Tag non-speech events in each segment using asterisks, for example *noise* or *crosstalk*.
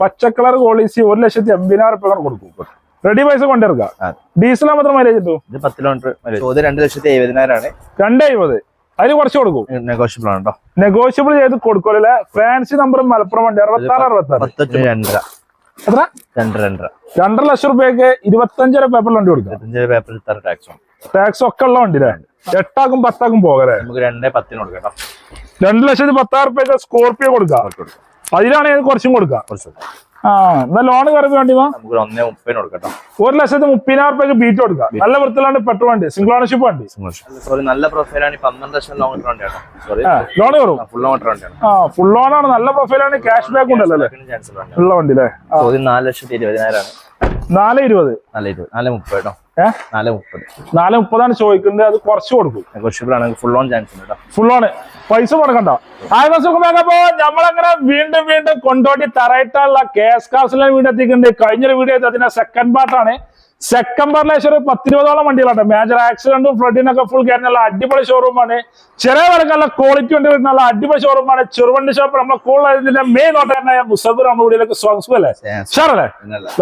പച്ച colour policy ഒരു ലക്ഷത്തി എൺപതിനായിരം രൂപ കൊടുക്കും. റെഡി പൈസ കൊണ്ടിറക്കാം ആ. ഡീസൽ മാത്രം മൈലേജ് കിട്ടും? ഇത് പത്ത് കിലോമീറ്റർ ചോദ്യം രണ്ട് ലക്ഷത്തി എഴുപതിനായിരം ആണ് രണ്ട് എഴുപത്. അതിന് കുറച്ച് കൊടുക്കും. നെഗോഷ്യബിൾ ആണ് നെഗോഷ്യബിൾ ചെയ്ത് കൊടുക്കില്ല ഫാൻസി നമ്പർ മലപ്പുറം വണ്ടി. അറുപത്തി ആറ് അറുപത്തി രണ്ടര. എത്ര? രണ്ട് രണ്ടര. രണ്ടര ലക്ഷം റുപ്യക്ക് ഇരുപത്തഞ്ചര പേപ്പറിൽ വണ്ടി കൊടുക്കാം. ടാക്സ് ഒക്കെ ഉള്ള വണ്ടിയിലാണ് എട്ടാക്കും പത്താക്കും പോകലേ നമുക്ക് രണ്ടേ പത്തിന് കൊടുക്കാം രണ്ടു ലക്ഷത്തി പത്താറ് റുപ്യക്ക് സ്കോർപിയോ കൊടുക്കാം. അതിലാണെങ്കിൽ കുറച്ചും കൊടുക്കാം. കുറച്ച് ആ എന്നാ ലോൺ കയറി വേണ്ടി ഒന്നേ മുപ്പതിന് കൊടുക്കാം കേട്ടോ. ഒരു ലക്ഷത്തി മുപ്പതിനായിരം റുപ്യക്ക് ബീറ്റ് കൊടുക്കാം. നല്ല വൃത്തിയിലാണ് പെട്രോൾ വണ്ടി സിംഗിൾ ഓണർഷിപ്പ് വണ്ടി. സോറി നല്ല പ്രൊഫൈലാണ് പന്ത്രണ്ട് ലക്ഷം സോറി ലോൺ കയറും. ഫുൾ ലോങ് വണ്ടിയാണ്. ആ ഫുൾ നല്ല പ്രൊഫൈലാണ് ക്യാഷ് ബാക്ക് ഉണ്ടല്ലോ അല്ലേ? ഉള്ള വണ്ടി. അല്ലേ? നാല് ലക്ഷത്തി ഇരുപതിനായിരമാണ് നാല് ഇരുപത്. നാല് ഇരുപത്. നാല് മുപ്പത് കേട്ടോ. നാല് മുപ്പത്. നാല് മുപ്പതാണ് ചോദിക്കുന്നത്. അത് കുറച്ച് കൊടുക്കും. ഫുൾ ഓൺ ചാൻസ് ഉണ്ട് ഫുൾ ആണ് പൈസ കൊടുക്കണ്ട. ആയിരം സുഖമാകുമ്പോ നമ്മളങ്ങനെ വീണ്ടും വീണ്ടും കൊണ്ടോട്ടി തറയിട്ടുള്ള കേസ് കാസിലെ വീട് എത്തിക്കുന്നുണ്ട് കഴിഞ്ഞൊരു വീഡിയോ അതിന്റെ സെക്കൻഡ് പാർട്ടാണ് സെക്കൻഡ് ഒരു പത്തിരുപതോളം വണ്ടികളുണ്ട്. മേജർ ആക്സിഡന്റും ഫ്ലഡിനൊക്കെ ഫുൾ കയറി നല്ല അടിപൊളി ഷോറൂമാണ് ചെറിയ വിലക്കുള്ള ക്വാളിറ്റി വണ്ടി വരുന്ന നല്ല അടിപൊളി ഷോറൂമാണ് ചെറുവണ്ടി ഷോപ്പ് നമ്മളെ കൂടുതൽ മെയിൻ ഓട്ടോനായ മുസഫർ നമ്മുടെ വീട്ടിലേക്ക് സ്വാഗതം. അല്ലേ സാറല്ലേ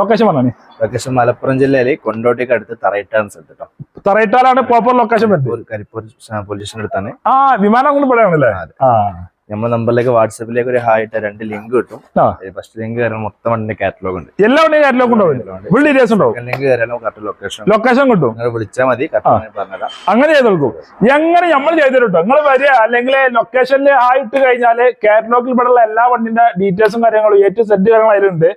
ലൊക്കേഷൻ പറഞ്ഞു ലൊക്കേഷൻ മലപ്പുറം ജില്ലയിലെ കൊണ്ടോട്ടിക്ക് അടുത്ത് തറയിട്ടാണ് സ്ഥലത്ത് കേട്ടോ തറയിട്ടാലാണ് പ്രോപ്പർ ലൊക്കേഷൻ കരിപ്പൂർ പോലീസിന്റെ അടുത്താണ്. ആ വിമാനം കൊണ്ട് ഇവിടെയാണല്ലേ ആ. നമ്മുടെ നമ്പറിലേക്ക് വാട്സാപ്പിലേക്ക് ഒരു ഹായ് ഇട്ട രണ്ട് ലിങ്ക് കിട്ടും. ഫസ്റ്റ് ലിങ്ക് കയറാൻ മൊത്തം വണ്ടിന്റെ കാറ്റലോഗ് ഉണ്ട്. എല്ലാ വണ്ടിയും കാറ്റലോഗ് ഉണ്ടാവും ലിങ്ക് കറക്റ്റ് ലൊക്കേഷൻ ലൊക്കേഷൻ കിട്ടും. നിങ്ങൾ വിളിച്ചാൽ മതി പറഞ്ഞുതരാം അങ്ങനെ ചെയ്ത് കൊടുക്കും. എങ്ങനെ നമ്മൾ ചെയ്തിട്ടുണ്ടോ നിങ്ങൾ വരിക അല്ലെങ്കിൽ ലൊക്കേഷനിൽ ആയിട്ട് കഴിഞ്ഞാൽ കാറ്റലോഗിൽ ഇവിടെയുള്ള എല്ലാ വണ്ടിന്റെ ഡീറ്റെയിൽസും കാര്യങ്ങളും ഏറ്റവും സെറ്റ് കാര്യങ്ങളും അതിലുണ്ട്.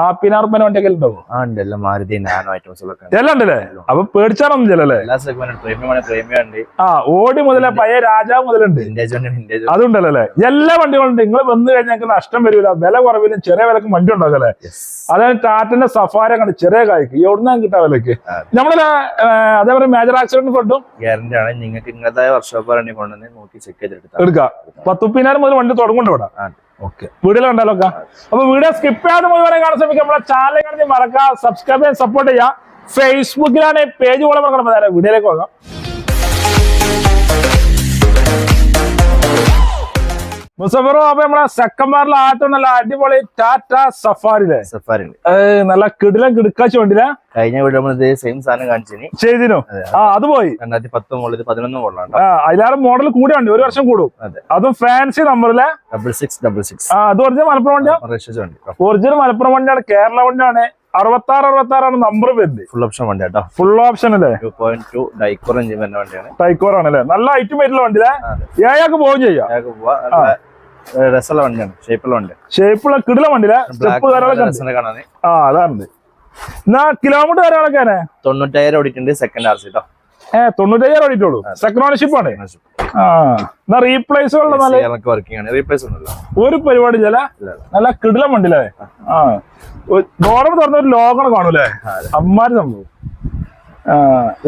നാപ്പതിനായിരം റുപ്യ വണ്ടിയൊക്കെ ഉണ്ടാവും ആ ഉണ്ട്. എല്ലാം മാരുതി നാനോ ഐറ്റംസ് എല്ലാം ഉണ്ടല്ലേ? അപ്പൊ പേടിച്ചാലൊന്നും ചിലല്ലേ എല്ലാ സെഗ്മെന്റും പ്രീമിയം ആണ് പ്രീമിയം ഉണ്ട്. ആ ഓടി മുതലേ പഴയ രാജാവ് മുതലുണ്ട്. അതുണ്ടല്ലോ അല്ലേ? എല്ലാ വണ്ടികളുണ്ട്. നിങ്ങൾ വന്നു കഴിഞ്ഞാൽ ഞങ്ങൾക്ക് നഷ്ടം വരില്ല വില കുറവിലും ചെറിയ വിലക്കും വണ്ടി ഉണ്ടാക്കല്ലേ അതായത് ടാറ്റന്റെ സഫാര കണ്ട് ചെറിയ കായ്ക്ക്. എവിടുന്ന കിട്ടാ വിലക്ക്. നമ്മളെ അതേപോലെ മേജർ ആക്സിഡന്റ് ഫണ്ടും ഗ്യാരണ്ടി ആണ്. നിങ്ങൾക്ക് ഇങ്ങനത്തെ വർഷോപ്പ് കൊണ്ടുവന്ന് നോക്കി ചെക്ക് ചെയ്തെടുക്കാം എടുക്കാം. പത്തുപ്പതിനായിരം മുതൽ വണ്ടി തുടങ്ങുന്നുണ്ട് ഇവിടെ. വീഡിയോ അപ്പൊ വീഡിയോ സ്കിപ്പ് ചെയ്യാതെ മുഴുവൻ കാണാൻ ശ്രമിക്കുക. നമ്മളെ ചാനൽ കാണി മറക്കാം സബ്സ്ക്രൈബ് ചെയ്യാൻ സപ്പോർട്ട് ചെയ്യാം ഫേസ്ബുക്കിലാണ് പേജ് പോലെ മറക്കണം വീഡിയോയിലേക്ക് പോകാം. മുസഫറോ അപ്പൊ നമ്മളെ സെക്കൻഡാറിൽ ആദ്യം നല്ല അടിപൊളി ടാറ്റ സഫാരിലെ സഫാരി നല്ല കിടിലം കിടക്കാച്ച് വണ്ടിയിലെ കഴിഞ്ഞ വീട് നമ്മൾ ഇതേ സെയിം സാധനം കാണിച്ചു ചെയ്തിനു? ആ അത് പോയി. രണ്ടായിരത്തി പത്ത് മുകളിൽ പതിനൊന്ന് മുകളിലാണ് ആ അതിലാറ് മോഡൽ കൂടെ ഉണ്ട് ഒരു വർഷം കൂടും. അതും. ഫാൻസി നമ്പറിലെ ഡബിൾ സിക്സ് ഡബിൾ സിക്സ് ആ അത് ഒറിജിനൽ മലപ്പുറം വണ്ടിയാണ് ഒറിജിനൽ മലപ്പുറം വണ്ടിയാണ് കേരള വണ്ടിയാണ്. അറുപത്തി ആറ് അറുപത്തി ആറാണ് നമ്പർ വരുന്നത്. ഫുൾ ഓപ്ഷൻ വണ്ടി കേട്ടോ ഫുൾ ഓപ്ഷൻ അല്ലേ? Two point two Dicor engine വരുന്ന വണ്ടിയാണ്. ടൈക്കോർ ആണല്ലേ? നല്ല ഐറ്റം വരുന്ന വണ്ടിയിലെ. ഏഴാക്ക് പോവുകയും ചെയ്യാം. ഏഹ് രസമുള്ള വണ്ടിയാണ്. ഷേപ്പുള്ള വണ്ടി ഷേപ്പുള്ള കിടില വണ്ടിയിലെ സ്റ്റെപ്പ് കാര്യങ്ങളൊക്കെ കാണാൻ. ആ അതാണ് എന്നാ കിലോമീറ്റർ കാര്യങ്ങളൊക്കെ തൊണ്ണൂറ്റായിരം ഓടിയിട്ടുണ്ട് സെക്കൻഡ് ആർ സി കേട്ടോ ഏ തൊണ്ണൂറ്റയ്യായിരം ഓടിയിട്ടുള്ളൂ. സെക്കൻഡ് ഓണർഷിപ്പ് ആണ്? ആ എന്നാ റീപ്ലേസ് ഒരു പരിപാടി ചില. നല്ല കിടില വണ്ടിയിലെ. ആ. ഡോറം തുറന്ന ഒരു ലോകം കാണൂലേ. അമ്മാര് സംഭവം.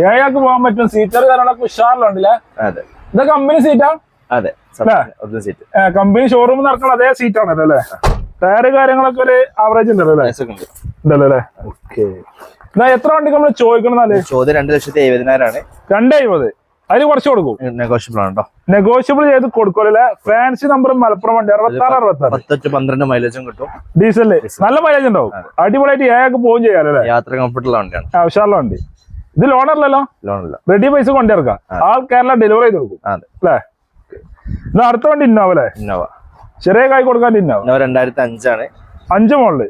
ഏഴാൾക്ക് പോകാൻ പറ്റും സീറ്റർ കാര്യങ്ങളൊക്കെ ഉഷാറിലുണ്ടല്ലേ? ഇത് കമ്പനി സീറ്റാ അതെ. സീറ്റ് കമ്പനി ഷോറൂമിൽ നടക്കുന്ന അതേ സീറ്റ് ആണല്ലോ അല്ലേ? ടയർ കാര്യങ്ങളൊക്കെ ഒരു ആവറേജ് ഉണ്ടല്ലോ അല്ലേ? ഉണ്ടല്ലോ അല്ലേ? ഓക്കെ എന്നാ എത്ര വണ്ടി നമ്മൾ ചോദിക്കണം ചോദ്യം രണ്ട് ലക്ഷത്തി എഴുപതിനായിരമാണ് രണ്ടേ എഴുപത്. അതിന് കുറച്ച് കൊടുക്കും. നെഗോഷ്യബിൾ ആണോ നെഗോഷ്യബിൾ ചെയ്ത് കൊടുക്കുമല്ലേ ഫാൻസി നമ്പർ മലപ്പുറം വണ്ടി അറുപത്തി ആറ് അറുപത്തി ആറ് പത്തൊട്ട് പന്ത്രണ്ട് മൈലേജും കിട്ടും. ഡീസൽ നല്ല മൈലേജ് ഉണ്ടാവും. അടിപൊളിയായിട്ട് ഏക പോവും ചെയ്യാലോ യാത്ര കംഫർട്ടുള്ള വണ്ടിയാണ്. ആവശ്യമുള്ള ഉഷാറുള്ള വണ്ടി. ഇത് ലോണല്ലോ ലോണല്ല റെഡി പൈസ കൊണ്ടിറക്കാം ആൾ കേരള ഡെലിവറി ചെയ്ത് കൊടുക്കും. അല്ലേ? എന്നാ അടുത്ത വണ്ടി ഇന്നോവ അല്ലേ? ഇന്നോവ. ചെറിയ കായ് കൊടുക്കാൻ ഇന്നോവ. ഇന്നോവ രണ്ടായിരത്തി അഞ്ചാണ് അഞ്ച് മോളിൽ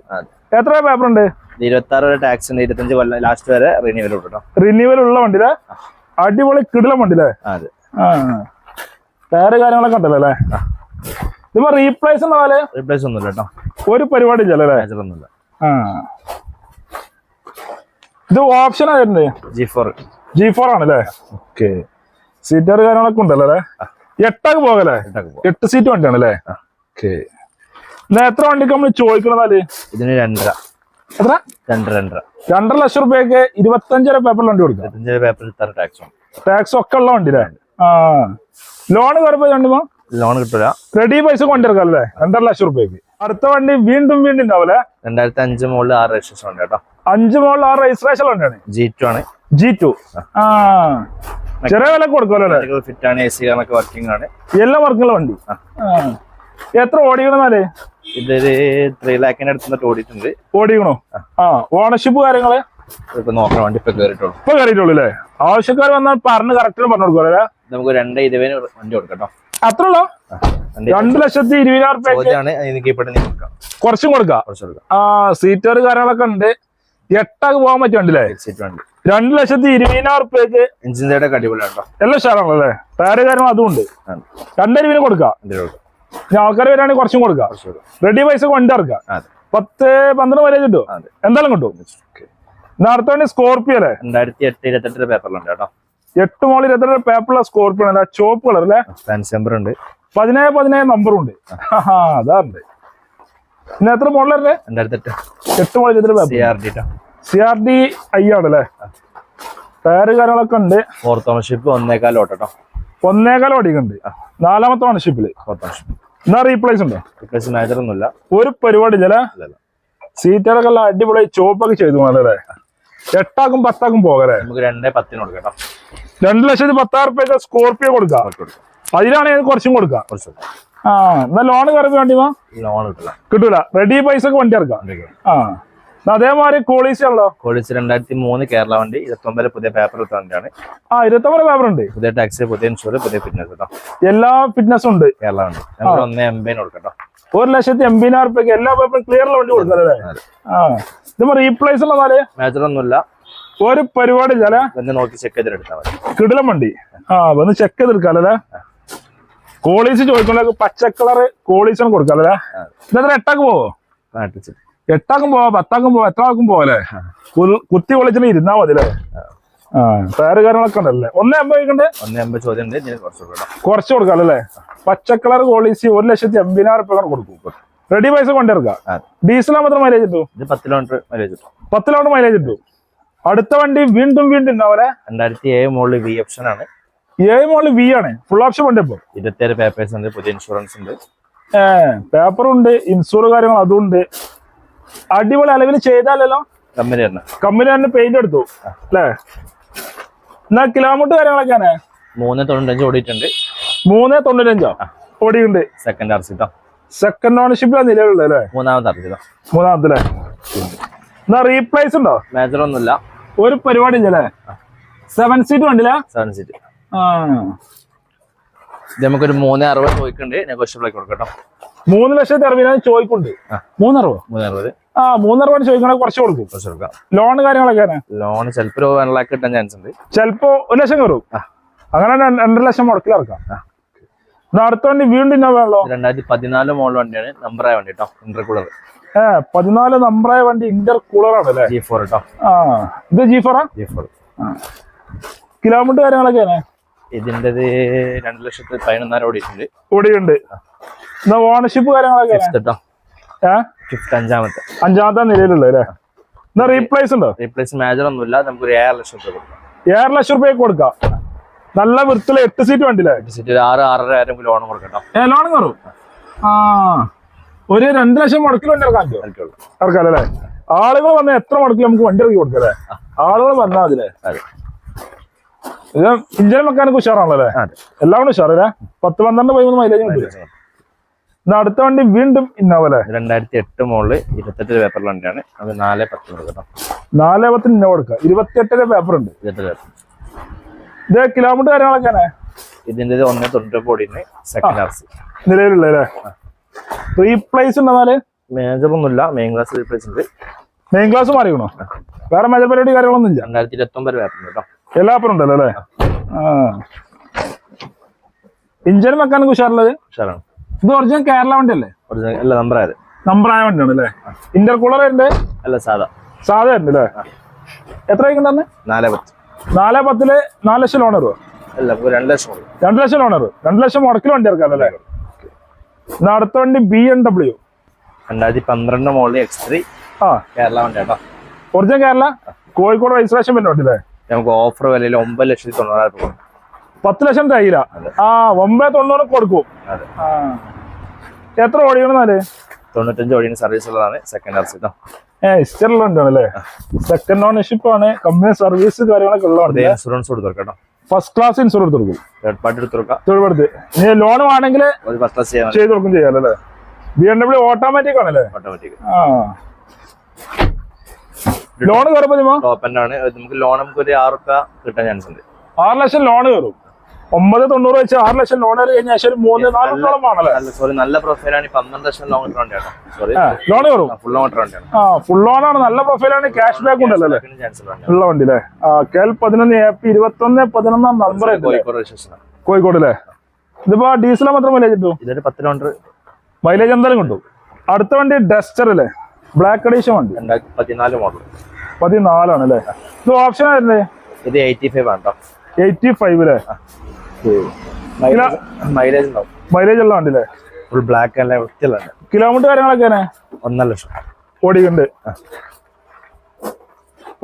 എത്ര പേപ്പർ ഉണ്ട് ഇരുപത്തി ആറ് വരെ ടാക്സ് ഉണ്ട്. ഇരുപത്തഞ്ച് കൊല്ലം ലാസ്റ്റ് വരെ റിന്യൂവൽ കൊടുക്കണം റിന്യൂവൽ ഉള്ള വണ്ടിയിലെ അടിപൊളി കിടിലം വണ്ടിയിലെ അതെ. വേറെ ടയറ് കാര്യങ്ങളൊക്കെ ഉണ്ടല്ലോ അല്ലേ? ഇതിപ്പോ റീപ്ലേസ് പോലെ റീപ്ലേസ് ഒന്നുമില്ല കേട്ടോ ഒരു പരിപാടി ഇല്ലല്ലേ ഒന്നുമില്ല. ഇത് ഓപ്ഷൻ ആയിരുന്നു ജി ഫോർ ജി ഫോർ ആണല്ലേ? ഓക്കെ സീറ്റർ കാര്യങ്ങളൊക്കെ ഉണ്ടല്ലോ അല്ലേ? എട്ടൊക്കെ പോകല്ലേ? എട്ട് സീറ്റ് വണ്ടിയാണ് അല്ലേ? ഓക്കെ. എത്ര വണ്ടിക്ക് നമ്മൾ ചോദിക്കണതാൽ? ഇതിന് രണ്ടര. എത്ര? രണ്ടര രണ്ടര. രണ്ടര ലക്ഷം റുപ്യക്ക് ഇരുപത്തഞ്ചര പേപ്പറിൽ വണ്ടി കൊടുക്കാം. ടാക്സ് ഒക്കെ ഉള്ള വണ്ടി അല്ലേ? ആ. ലോണ് കയറിപ്പോ രണ്ടുമോ ലോൺ കിട്ടില്ല റെഡി പൈസ കൊണ്ടിറക്കാം അല്ലേ? രണ്ടര ലക്ഷം റുപ്യക്ക് അടുത്ത വണ്ടി വീണ്ടും വീണ്ടും ഉണ്ടാവില്ലേ? രണ്ടായിരത്തി അഞ്ച് മുകളിൽ ആറ് രജിസ്ട്രേഷൻ ഉണ്ട് കേട്ടോ. അഞ്ച് മുകളിൽ ആറ് രജിസ്ട്രേഷൻ വണ്ടിയാണ്. ജി ടു ആണ്. ജി ടു ആ. ചെറിയ വില കൊടുക്കുമല്ലോ ഫിറ്റ് ആണ് എ സി കാരണൊക്കെ വർക്കിംഗ് ആണ്. എല്ലാം വർക്കുള്ള വണ്ടി. എത്ര ഓടിക്കണമെന്നാലേ ഇതൊരു ത്രീ ലാക്കിന് അടുത്ത് ഓടിയിട്ടുണ്ട്. ഓടിക്കണോ? ആ. ഓണർഷിപ്പ് കാര്യങ്ങൾ? നോക്കണം വണ്ടി ഇപ്പൊ കയറിയിട്ടുള്ളൂ ഇപ്പൊ കയറിയിട്ടുള്ളൂ അല്ലേ? ആവശ്യക്കാർ വന്നാൽ പറഞ്ഞ് കറക്റ്റ് പറഞ്ഞു കൊടുക്കുമല്ലോ നമുക്ക് രണ്ട് ഇരുപതിന് വണ്ടി കൊടുക്കട്ടോ. അത്ര ഉള്ളോ? രണ്ട് ലക്ഷത്തി ഇരുപതിനായിരം കൊടുക്കാം. കുറച്ചും കൊടുക്കാം. ആ സീറ്റർ കാര്യങ്ങളൊക്കെ ഉണ്ട്. എട്ടാക്ക് പോകാൻ പറ്റുണ്ടല്ലേ സീറ്റ് വണ്ടി. രണ്ട് ലക്ഷത്തി ഇരുപതിനായിരം റുപ്യക്ക് എഞ്ചിൻ സൈഡൊക്കെ അടിപൊളിയാണോ എല്ലാ ഉഷാറാണല്ലേ ടയറ് കാര്യങ്ങൾ അതും ഉണ്ട്. രണ്ടരിവിന് കൊടുക്കാം. ആൾക്കാർ വരാണെങ്കിൽ കുറച്ചും കൊടുക്കാം. റെഡി പൈസ കൊണ്ടിറക്കാം പത്ത് പന്ത്രണ്ട് വരെ കിട്ടും. എന്തായാലും കിട്ടും. അടുത്ത വണ്ടി സ്കോർപ്പിയോ അല്ലേ? രണ്ടായിരത്തി എട്ട് ഇരുപത്തെട്ടിലെ പേപ്പറിലുണ്ട് കേട്ടോ. എട്ട് മോളിൽ ഇരുപത്തെട്ട് പേപ്പറിലെ സ്കോർപ്പിയോ അല്ല ചോപ്പ് കളർ അല്ലേ? ഫാൻസി നമ്പർ ഉണ്ട്. പതിനേഴ് പതിനേഴ് നമ്പറും ഉണ്ട്. *laughs* അതാ ഉണ്ട് പിന്നെ എത്ര മോഡലല്ലേ രണ്ടായിരത്തി എട്ട് എട്ട് മോളിൽ ഇരുപത്തെട്ട് paper C R D I ആണല്ലേ? ടയറ് കാര്യങ്ങളൊക്കെ ഉണ്ട്. ഫോർത്ത് ഓണർഷിപ്പ് ഒന്നേക്കാൽ ഓട്ടോ ഒന്നേകാലം ഓടിക്കുന്നുണ്ട്. നാലാമത്തെ ഓണർഷിപ്പിൽ എന്നാ റീപ്ലേസ് ഉണ്ടോ? റീപ്ലേസ് ഒന്നുമില്ല ഒരു പരിപാടി ഇല്ലല്ലേ സീറ്റുകളൊക്കെ എല്ലാം അടിപൊളി ചോപ്പൊക്കെ ചെയ്തു പോകാനല്ലേ എട്ടാക്കും പത്താക്കും പോകല്ലേ നമുക്ക് രണ്ടേ പത്തിന് കൊടുക്കാം രണ്ടു ലക്ഷത്തി പത്തായിരം റുപ്യ സ്കോർപ്പിയോ കൊടുക്കാം. അതിലാണെങ്കിൽ കുറച്ചും കൊടുക്കാം. ആ എന്നാ ലോൺ കയറി വേണ്ടി വാ? ലോൺ കിട്ടില്ല കിട്ടൂല. റെഡി പൈസക്ക് വണ്ടി ഇറക്കാം. ആ. അതേമാതിരി കോളീസി ആണല്ലോ. കോളേജ് രണ്ടായിരത്തി മൂന്ന് കേരള വണ്ടി ഇരുപത്തൊമ്പതിലെ പുതിയ പേപ്പർ വണ്ടിയാണ്. ആ ഇരുപത്തൊമ്പത് പേപ്പർ ഉണ്ട്. പുതിയ ടാക്സി പുതിയ ഇൻഷുർ പുതിയ ഫിറ്റ്നസ് കേട്ടോ എല്ലാ ഫിറ്റ്നസും ഉണ്ട്. കേരള വണ്ടി. നമുക്ക് ഒന്ന് എൺപതിന് കൊടുക്കാം കേട്ടോ ഒരു ലക്ഷത്തി എൺപതിനായിരം റുപ്യക്ക് എല്ലാ പേപ്പറും ക്ലിയറുള്ള വണ്ടി കൊടുക്കാം അല്ലേ അതെ. ആ. ഇതുമ്പോ റീപ്ലേസ് ഉള്ളതാൽ മേജർ ഒന്നുമില്ല. ഒരു പരിപാടി ഇല്ല വന്ന് നോക്കി ചെക്ക് ചെയ്തിട്ട് എടുത്താൽ മതി. കിടിലം വണ്ടി. ആ വന്ന് ചെക്ക് ചെയ്തെടുക്കാം അല്ലേ? കോളീസ് ചോദിക്കണ പച്ച കളറ് കോളീസാണ് കൊടുക്കാം അല്ലേ? ഇതെത്ര എട്ടാക്ക് പോവോ? എട്ടാക്കും പോവാ പത്താക്കും പോവാ എത്ര ആൾക്കും പോവാ അല്ലേ? കുത്തി വിളിച്ചിട്ട് ഇരുന്നാ മതി അല്ലേ? ആ ടയറ് കാര്യങ്ങളൊക്കെ ഉണ്ടല്ലേ? ഒന്നേ അമ്പത് ഒന്നേ എൺപത് ചോദ്യം കുറച്ച് കൊടുക്കാം അല്ലേ? പച്ചക്കളർ കളർ കോളീസി ഒരു ലക്ഷത്തി എൺപതിനായിരം റുപ്യ കൊടുക്കും. റെഡി പൈസ കൊണ്ടിറക്കാം ഡീസൽ ഡീസലാ മാത്രം മൈലേജ് ഇട്ടു പത്ത് കിലോമീറ്റർ മൈലേജ് ഇട്ടു കിട്ടും കിലോമീറ്റർ മൈലേജ് ഇട്ടു അടുത്ത വണ്ടി വീണ്ടും വീണ്ടും ഉണ്ടാവലെ രണ്ടായിരത്തി ഏഴ് മുകളിൽ വി ഓപ്ഷൻ ആണ്. ഏഴ് മോളിൽ വി ആണ്. ഫുൾ ഓപ്ഷൻ ഉണ്ട് ഇപ്പൊ. ഇരുപത്തേഴ് പേപ്പേഴ്സ് ഉണ്ട് പുതിയ ഇൻഷുറൻസ് ഉണ്ട്. ഏഹ് പേപ്പറും ഉണ്ട് ഇൻഷുർ കാര്യങ്ങൾ അതും ഉണ്ട്. അടിപൊളി അലവിൽ ചെയ്താലല്ലോ? കമ്പനി തന്നെ. കമ്പനി തന്നെ പെയിന്റ് എടുത്തു. അല്ലേ? എന്നാ കിലോമീറ്റർ കാര്യങ്ങളൊക്കെയാണ് മൂന്ന് തൊണ്ണൂറ്റഞ്ച് ഓടിയിട്ടുണ്ട്. മൂന്ന് തൊണ്ണൂറ്റഞ്ചോ? ഓടിയുണ്ട് സെക്കൻഡ് ആർ സെക്കൻഡ് ഓണർഷിപ്പിലാണ് നിലവിലുള്ളത് അല്ലേ? മൂന്നാമത്തെ ആർ സിട്ടോ മൂന്നാമത്തെ മൂന്നാമത്തിലെ എന്നാ റീപ്ലേസ് ഉണ്ടോ? മേജർ ഒന്നുമില്ല. ഒരു പരിപാടി ഇല്ലല്ലേ സെവൻ സീറ്റ് വേണ്ടില്ല സെവൻ സീറ്റ് ഇത് നമുക്കൊരു മൂന്ന് അറുപത് ചോദിക്കുന്നുണ്ട്. നെഗോഷ്യബിളാക്കി കൊടുക്കട്ടോ കൊടുക്കാം കേട്ടോ. മൂന്ന് ലക്ഷത്തി അറുപതിനായിരം ചോദിക്കുന്നുണ്ട് മൂന്നറുപത് മൂന്നറുപോ മൂന്ന് മൂന്നര ആ ചോദിക്കണേ കുറച്ച് കൊടുക്കും. കുറച്ച് കൊടുക്കാം. ലോൺ കാര്യങ്ങളൊക്കെ ലോൺ ചിലപ്പോ ഒരു വൺ ലാക്ക് കിട്ടാൻ ചാൻസ് ഉണ്ട്. ചിലപ്പോ ഒരു ലക്ഷം കയറും ആ. അങ്ങനെ രണ്ടര ലക്ഷം മുടക്കിലിറക്കാം അടുത്ത വണ്ടി വീണ്ടും വേണല്ലോ രണ്ടായിരത്തി പതിനാല് മോഡൽ വണ്ടിയാണ് നമ്പറായ വണ്ടി കേട്ടോ ഇന്റർകൂളർ ഏ പതിനാല് നമ്പറായ വണ്ടി ഇന്റർ കൂളർ ആണ് അല്ലേ? ജി ഫോർ കേട്ടോ ആ. ഇത് ജി ഫോറാ ജി ഫോർ കിലോമീറ്റർ കാര്യങ്ങളൊക്കെയാണ് ഇതിന്റെ രണ്ട് ലക്ഷത്തി പതിനൊന്നായിരം ഓടിയിട്ടുണ്ട്. ഓടിയുണ്ട് ഓണർഷിപ്പ് കാര്യങ്ങളൊക്കെയാണ് ഫിഫ്ത്ത് കേട്ടോ ഏ? ഫിഫ്ത്ത് അഞ്ചാമത്തെ. അഞ്ചാമത്തെ നിലയിലുള്ള അല്ലേ? എന്നാ റീപ്ലേസ് ഉണ്ടോ? റീപ്ലേസ് മേജർ ഒന്നുമില്ല നമുക്കൊരു ഏഴ് ലക്ഷം രൂപ കൊടുക്കാം. ഏഴര ലക്ഷം രൂപ കൊടുക്കാം. നല്ല വൃത്തിയുള്ള എട്ട് സീറ്റ് വണ്ടിയില്ലേ സീറ്റ് ഒരു ആറ് ആറര ആയിരം ലോൺ കൊടുക്കട്ടോ കേട്ടോ. ഏ ലോൺ കയറും? ആ ഒരു രണ്ട് ലക്ഷം മുടക്കിൽ വണ്ടി ഇറക്കാൻ. ഇറക്കാം അല്ലേ? ആളുകൾ വന്നാൽ എത്ര മുടക്കിൽ നമുക്ക് വണ്ടി ഇറക്കി കൊടുക്കാം അല്ലേ? ആളുകൾ വന്നാൽ അതിലേ അതെ. ഇത് ഇഞ്ചിൻ മെക്കാനിക്ക് ഉഷാറാണല്ലോ അല്ലേ? എല്ലാം കൂടെ ഉഷാറല്ലേ പത്ത് പന്ത്രണ്ട് പതിമൂന്ന് മൈലേജ് ഉണ്ട് എന്നാ അടുത്ത വണ്ടി വീണ്ടും ഇന്നോവ അല്ലേ രണ്ടായിരത്തി എട്ട് മോളിൽ ഇരുപത്തെട്ട് പേപ്പർ വണ്ടിയാണ്. അത് നാല് പത്ത് കൊടുക്കണം നാലേ പത്തിന് ഇന്നോവ എടുക്കുക ഇരുപത്തിയെട്ടിന്റെ പേപ്പർ ഉണ്ട്. പേപ്പർ. ഇത് കിലോമീറ്റർ കാര്യങ്ങളൊക്കെയാണ് ഇതിന്റെ ഒന്ന് തൊണ്ണൂറ്റി കോടിന് സെക്കൻഡ് ഹാർസ് സി നിലവിലുള്ള റീപ്ലേസ് ഉണ്ടെന്നാൽ മേജർ ഒന്നുമില്ല. മെയിൻ ക്ലാസ് റീപ്ലേസ് ഉണ്ട്. മെയിൻ ക്ലാസ് മാറിയണോ വേറെ മേജർ പരിപാടി കാര്യങ്ങളൊന്നും ഇല്ല? രണ്ടായിരത്തി ഇരുപത്തി ഒമ്പത് പേപ്പർ കേട്ടോ എല്ലാ പേപ്പറും ഉണ്ടല്ലോ? അല്ലേ ഇഞ്ചിനും വെക്കാനൊക്കെ ഉഷാറുള്ളത് ഉഷാറാണ്. ഇത് ഒറിജിനൽ കേരള വണ്ടി അല്ലേ ഒറിജിനൽ അല്ല നമ്പർ ആയത് നമ്പർ ആയ വണ്ടിയാണ് അല്ലേ? ഇന്റർകൂളർ ഉണ്ട് അല്ല സാധാ. സാധാ ഉണ്ട് അല്ലേ? എത്ര വയ്ക്കണ്ടെന്ന് നാല് പത്ത്. നാല് പത്തിൽ നാല് ലക്ഷം ലോൺ വരുമോ അല്ല രണ്ട് ലക്ഷം രണ്ട് ലക്ഷം ലോൺ വരും രണ്ട് ലക്ഷം മുടക്കിൽ വണ്ടി ഇറക്കാം അല്ലേ? എന്നാ അടുത്ത വണ്ടി ബി എം ഡബ്ല്യു രണ്ടായിരത്തി പന്ത്രണ്ട് മോളിൽ എക്സ് ത്രീ ആ. കേരള വണ്ടി കേട്ടോ ഒറിജിനൽ കേരള കോഴിക്കോട് രജിസ്ട്രേഷൻ അല്ലേ? നമുക്ക് ഓഫർ വിലയിൽ ഒമ്പത് ലക്ഷത്തി തൊണ്ണൂറായിരം രൂപ പത്ത് ലക്ഷം തൈല ആ ഒമ്പത് തൊണ്ണൂറ് കൊടുക്കും. എത്ര ഓടിയണെന്നാൽ തൊണ്ണൂറ്റഞ്ച് ഓടിയ സർവീസ് ഉള്ളതാണ് സെക്കൻഡ് ആർ സി കേട്ടോ ഏ ഹിസ്റ്ററിലുണ്ട് അല്ലേ സെക്കൻഡ് ഓണർഷിപ്പ് ആണ്. കമ്പനി സർവീസ് കാര്യങ്ങളൊക്കെ ഉള്ളതാണ് ഇൻഷുറൻസ് കൊടുത്തു കേട്ടോ ഫസ്റ്റ് ക്ലാസ് എടുത്ത് കൊടുക്കും. തേർഡ് പാർട്ടി എടുത്ത് കൊടുക്കാം തൊഴിൽപ്പെടുത്ത്. ഇനി ലോൺ വേണമെങ്കിൽ ഫസ്റ്റ് ക്ലാസ് ചെയ്യാൻ ചെയ്ത് കൊടുക്കും ചെയ്യാലോ ബി എം ഡബ്ല്യൂ ഓട്ടോമാറ്റിക് ആണല്ലേ? ഓട്ടോമാറ്റിക് ആ. ലോൺ കയറുമ്പോ നിമോ ടോപ്പ് ആണ്. നമുക്ക് ലോൺ നമുക്ക് ഒരു ആറ് കിട്ടാൻ ചാൻസ് ഉണ്ട്. ആറ് ലക്ഷം ലോൺ കയറും ഒമ്പത് തൊണ്ണൂറ് വെച്ച് ആറ് ലക്ഷം ലോൺ കയറി കഴിഞ്ഞാൽ ശേഷം മൂന്ന് നാല് ലക്ഷത്തോളം ആണല്ലേ സോറി നല്ല പ്രൊഫൈലാണ് പന്ത്രണ്ട് ലക്ഷം ലോൺ ലോൺ കയറും. ഫുൾ ലോൺ ആ ഫുൾ ലോൺ ആണ്. നല്ല പ്രൊഫൈലാണ് ക്യാഷ് ബാക്ക് ഉണ്ടല്ലോ അല്ലേ? ഉള്ള വണ്ടി അല്ലേ? കെ എൽ പതിനൊന്ന് എ പി ഇരുപത്തൊന്ന് പതിനൊന്നാം നമ്പർ കോഴിക്കോട് അല്ലേ? ഇതിപ്പോ ഡീസൽ മാത്രം മൈലേജ് കിട്ടും ഇതൊരു പത്ത് കിലോമീറ്റർ മൈലേജ് എന്തായാലും കിട്ടും. അടുത്ത വണ്ടി ഡസ്റ്റർ അല്ലേ? ബ്ലാക്ക് അഡീഷൻ വണ്ടി. രണ്ടായിരത്തി പതിനാല് മോഡൽ പതിനാലാണ് അല്ലേ? ഇത് ഓപ്ഷൻ ആയിരുന്നേ? ഇത് എയ്റ്റി ഫൈവ് ആണ് കേട്ടോ എയ്റ്റി ഫൈവ് അല്ലേ മൈലേജ് ഉണ്ടാവും മൈലേജ് ഉള്ള വണ്ടില്ലേ ഫുൾ ബ്ലാക്ക് അല്ല? വൃത്തിയുള്ള കിലോമീറ്റർ കാര്യങ്ങളൊക്കെ ഒന്നര ലക്ഷം. ഓടിയുണ്ട്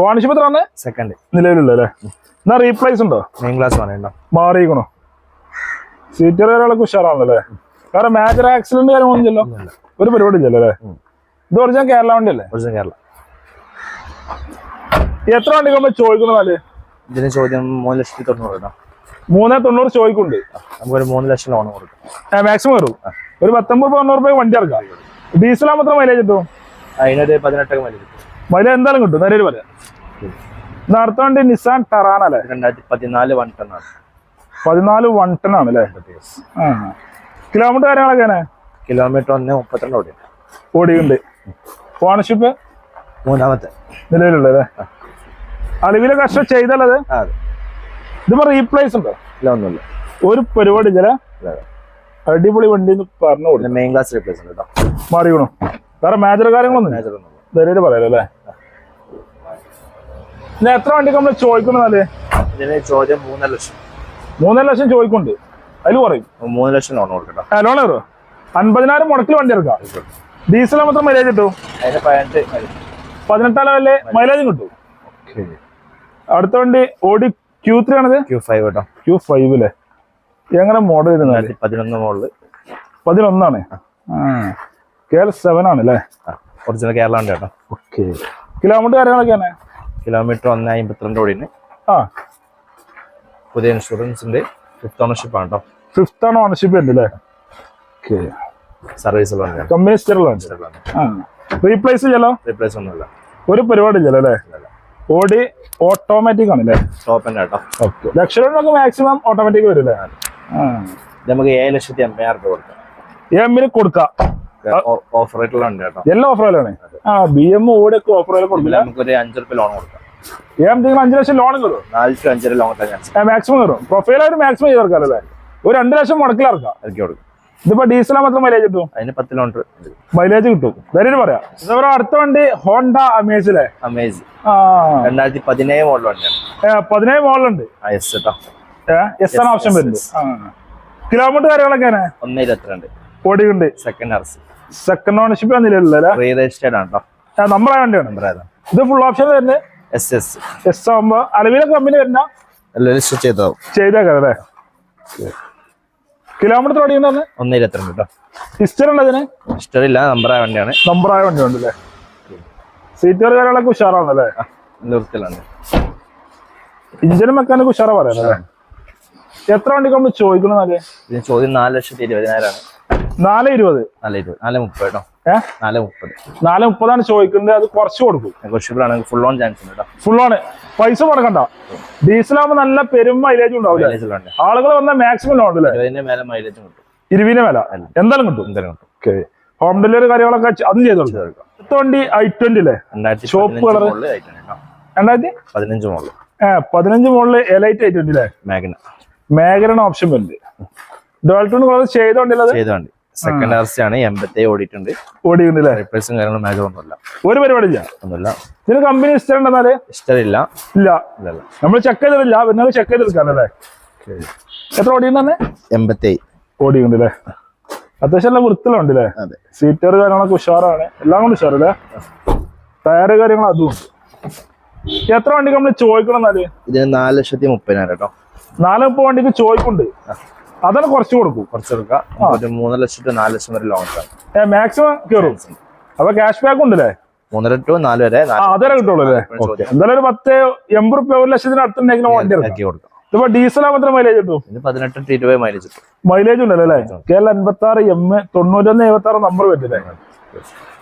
ഓണർഷിപ്പ് എത്ര ആണ്? സെക്കൻഡ് നിലവിലുള്ള അല്ലേ എന്നാ റീപ്ലേസ് ഉണ്ടോ? മെയിൻ ക്ലാസ് വേണോ മാറിയിക്കണോ സീറ്റർ കാര്യങ്ങളൊക്കെ ഉഷാറാണല്ലേ വേറെ മേജർ ആക്സിഡന്റ് കാര്യങ്ങളൊന്നും ഇല്ലല്ലോ ഒരു പരിപാടി ഇല്ലല്ലോ അല്ലേ ഇത് ഒറിജിനൽ കേരള വണ്ടി അല്ലേ ഒറിജിനൽ കേരള. എത്ര വണ്ടി നമ്മൾ ചോദിക്കണമെന്നാൽ ഇതിന് ചോദ്യം മൂന്ന് ലക്ഷത്തി തൊണ്ണൂറ് കേട്ടോ. മൂന്നേ തൊണ്ണൂറ് ചോദിക്കുന്നുണ്ട് നമുക്കൊരു മൂന്ന് ലക്ഷം ലോൺ കൊടുക്കും. മാക്സിമം വരും. ഒരു പത്തൊമ്പത് തൊണ്ണൂറ് രൂപ വണ്ടി ഇറക്കാം. ഡീസൽ മാത്രം മൈലേജ് കിട്ടും? അതിനൊരു പതിനെട്ടൊക്കെ മതി മൈലേജ് എന്തായാലും കിട്ടും നേരെ പറയാം അടുത്ത വണ്ടി നിസാൻ ടറാൻ അല്ലേ? രണ്ടായിരത്തി പതിനാല് വൺ ടൺ ആണ്. പതിനാല് വൺ ടൺ ആണ് അല്ലേ? കിലോമീറ്റർ കാര്യങ്ങളൊക്കെ കിലോമീറ്റർ ഒന്ന് മുപ്പത്തിരണ്ട് ഓടി ഓടിയുണ്ട് ഓണർഷിപ്പ് മൂന്നാമത്തെ. നിലവിലുള്ള അല്ലേ? അളവിലെ കഷ്ടം ചെയ്തല്ലേ അതെ. ഇതിപ്പോ റീപ്ലേസ് ഉണ്ടോ? ഇല്ല ഒന്നുമില്ല. ഒരു പരിപാടി ചില. അടിപൊളി വണ്ടി എന്ന് പറഞ്ഞു കൊടുക്കും മെയിൻ ക്ലാസ് റീപ്ലേസ് ഉണ്ട് കേട്ടോ. മാറിക്കണോ? വേറെ മേജർ കാര്യങ്ങളൊന്നും മേജർ ഒന്നും ധൈര്യമായിട്ട് പറയാലോ അല്ലേ? പിന്നെ എത്ര വണ്ടിക്ക് നമ്മൾ ചോദിക്കുന്നത് ഇതിന് ചോദ്യം മൂന്നര ലക്ഷം. മൂന്നര ലക്ഷം ചോദിക്കുന്നുണ്ട്. അതിൽ പറയും. മൂന്ന് ലക്ഷം ലോൺ കൊടുക്കട്ടോ. ആ ലോൺ കയറോ അൻപതിനായിരം മുടക്കിൽ വണ്ടി എടുക്കാം. ഡീസൽ മാത്രം മൈലേജ് കിട്ടും? അതിന് പതിനെട്ട് മതി. പതിനെട്ടാം ലെവലിൽ മൈലേജും കിട്ടും. അടുത്ത വണ്ടി ഓടി ക്യൂ ത്രീ ആണത്? ക്യൂ ഫൈവ് കേട്ടോ. ക്യൂ ഫൈവ് അല്ലേ എങ്ങനെ മോഡൽ ഇരുന്നത് പതിനൊന്ന് മോഡൽ പതിനൊന്നാണ്. കെ എൽ സെവൻ ആണ് അല്ലേ ഒറിജിനൽ കേരള ഉണ്ട് കേട്ടോ. ഓക്കെ കിലോമീറ്റർ കാര്യങ്ങളൊക്കെയാണ് കിലോമീറ്റർ ഒന്ന് അമ്പത്തിരണ്ട് ഓടിന്. ആ. പുതിയ ഇൻഷുറൻസിന്റെ ഫിഫ്ത്ത് ഓണർഷിപ്പ് ആണ് കേട്ടോ. ഫിഫ്ത്ത് ആണ് ഓണർഷിപ്പ് ഉണ്ട് അല്ലേ ഓക്കെ സർവീസ് കമ്പനി സ്റ്ററിലാണ് ആ. റീപ്ലേസ് ചെയ്യലോ? റീപ്ലേസ് ഒന്നുമില്ല. ഒരു പരിപാടി ഇല്ലല്ലോ അല്ലേ? ഓടി ഓട്ടോമാറ്റിക് ആണ് അല്ലേ ടോപ്പ് തന്നെ കേട്ടോ ഓക്കെ മാക്സിമം ഓട്ടോമാറ്റിക് വരില്ലേ നമുക്ക് ഏഴ് ലക്ഷത്തി അമ്പതിനായിരം രൂപ കൊടുക്കാം. എമ്മിന് കൊടുക്കാം. ഓഫർ കേട്ടോ എല്ലാം ഓഫർ ആ ബി എം ഓടിയൊക്കെ ഓഫർ കൊടുക്കില്ല. നമുക്കൊരു അഞ്ചു റുപ്യ ലോൺ കൊടുക്കാം. ലക്ഷം ലോൺ കയറും നാല് ടു അഞ്ചര ലോൺ മാക്സിമം കയറും പ്രൊഫൈലായിട്ട് മാക്സിമം ചെയ്ത് ഒരു രണ്ട് ലക്ഷം മുടക്കിലിറക്കാം ഇറക്കി കൊടുക്കും. ഇതിപ്പോ ഡീസൽ മാത്രം മൈലേജ് കിട്ടും അതിന് പത്ത് കിലോമീറ്റർ മൈലേജ് കിട്ടും. ധൈര്യം പറയാം? ഇതേപോലെ അടുത്ത വണ്ടി ഹോണ്ട അമേസിലെ അമേസ് ആ. രണ്ടായിരത്തി പതിനേഴ് മോഡൽ വണ്ടിയാണ്. പതിനേഴ് മോഡലുണ്ട് എസ് കേട്ടോ എസ് ആണ് ഓപ്ഷൻ വരുന്നത്. കിലോമീറ്റർ കാര്യങ്ങളൊക്കെയാണ് ഒന്ന് ഇരുപത്തിരണ്ട്. ഓടിയുണ്ട് സെക്കൻഡ് ഹർസ് സെക്കൻഡ് ഓണർഷിപ്പ് നിലവിലുള്ള റീ രജിസ്റ്റേർഡ് ആണ് കേട്ടോ നമ്മളെ വണ്ടിയാണ് ഇത് ഫുൾ ഓപ്ഷൻ വരുന്നത്? എസ് എസ് എസ് ആകുമ്പോ അലവിലെ കമ്പനി വരുന്ന? ചെയ്തേക്കാം അല്ലേ? കിലോമീറ്റർ ഓടിയുണ്ടെന്ന് ഒന്ന് ഇരുപത്തിരണ്ട് കേട്ടോ ഹിസ്റ്റർ ഉണ്ട് അതിന് രജിസ്റ്റർ ഇല്ല നമ്പറായ വണ്ടിയാണ്. നമ്പറായ വണ്ടി ഉണ്ടല്ലേ സീറ്റുകൾ കാര്യങ്ങളൊക്കെ ഉഷാറാണല്ലേ നല്ല വൃത്തിയിലാണ്. ഇഞ്ചിനും മെക്കാനിക്ക് ഉഷാറാ പറയാനല്ലേ എത്ര വണ്ടി നമ്മൾ അല്ലേ ഇതിന് ചോദ്യം നാല് ലക്ഷത്തി ഇരുപതിനായിരമാണ് നാല് ഇരുപത്? നാല് ഇരുപത് നാല് മുപ്പത് കേട്ടോ നാല് മുപ്പത്. നാല് മുപ്പതാണ് ചോദിക്കുന്നത് അത് കുറച്ച് കൊടുക്കും. ഫുൾ ഓൺ ചാൻസ് ഉണ്ട് ഫുൾ ആണ്. പൈസ മുടക്കണ്ട. ഡീസലാകുമ്പോ നല്ല പെരും മൈലേജ് ഉണ്ടാവില്ല ആളുകൾ വന്ന മാക്സിമം ലോൺ മേലെ മൈലേജും കിട്ടും. ഇരുപതിന് വില എന്തായാലും കിട്ടും. എന്തായാലും കിട്ടും. ഓക്കെ ഹോം ഡെലിവറി കാര്യങ്ങളൊക്കെ അതും ചെയ്ത് കൊടുക്കും വണ്ടി ഐ ട്വന്റി അല്ലേ രണ്ടായിരത്തി കളർ രണ്ടായിരത്തി? പതിനഞ്ച് മോളിൽ. ഏഹ് പതിനഞ്ച് മുകളിൽ എലൈറ്റ് ഐ ട്വന്റി അല്ലേ മാഗ്ന മേഖലയാണ് ഓപ്ഷൻ വരുന്നത് ഡോൾട്ടൺ കളർ ചെയ്ത വണ്ടി സെക്കൻഡ് സി ആണ് എൺപത്തി ഓടിയിട്ടുണ്ട്. ഓടിയിട്ടുണ്ട് റിപ്ലേസും കാര്യങ്ങളും മേജർ ഒന്നുമില്ല. ഒരു പരിപാടി ഇല്ല. ഒന്നുമില്ല. ഇതിന് കമ്പനി ഇഷ്ടമുണ്ടെന്നാൽ ഇഷ്ടമില്ല. ഇല്ല. ഇല്ല നമ്മൾ ചെക്ക് ചെയ്തില്ല പിന്നെ ചെക്ക് ചെയ്തെടുക്കാം അല്ലേ? എത്ര ഓടിയുണ്ടെന്ന് എൺപത്തി ഓടിയുണ്ടല്ലേ അത്യാവശ്യം എല്ലാം വൃത്തിലുണ്ട് അല്ലേ? സീറ്റർ കാര്യങ്ങളൊക്കെ ഉഷാറാണ്. എല്ലാം കൊണ്ട് ഉഷാറല്ലേ ടയറ് കാര്യങ്ങൾ അതും ഉണ്ട്. എത്ര വണ്ടിക്ക് നമ്മൾ ചോദിക്കണം എന്നാൽ? ഇതിന് നാല് ലക്ഷത്തി മുപ്പതിനായിരം കേട്ടോ. നാല് മുപ്പത് വണ്ടിക്ക് ചോദിക്കുന്നുണ്ട് അതാണ് കുറച്ച് കൊടുക്കും. കുറച്ച് കൊടുക്കാം. മൂന്ന് ലക്ഷത്തി നാല് ലക്ഷം വരെ ലോൺ ടേം മാക്സിമം കയറും. അപ്പൊ ക്യാഷ് ബാക്ക് ഉണ്ടല്ലേ? മൂന്നര ടു നാല് വരെ ആ അതേ കിട്ടുള്ളൂ അല്ലേ. എന്തായാലും ഒരു പത്ത് എൺപത് റുപ്യ ഒരു ലക്ഷത്തിന് അടുത്തുണ്ടെങ്കിലും വണ്ടി ഇറക്കാം കൊടുക്കാം. ഇപ്പൊ ഡീസൽ മാത്രം മൈലേജ് കിട്ടും? പതിനെട്ട് ഇരുപത് മൈലേജ് മൈലേജ് ഉണ്ടല്ലോ അല്ലേ? കെ എൽ അൻപത്തി ആറ് എം തൊണ്ണൂറ്റൊന്ന് എഴുപത്തി ആറ് നമ്പർ പറ്റില്ലേ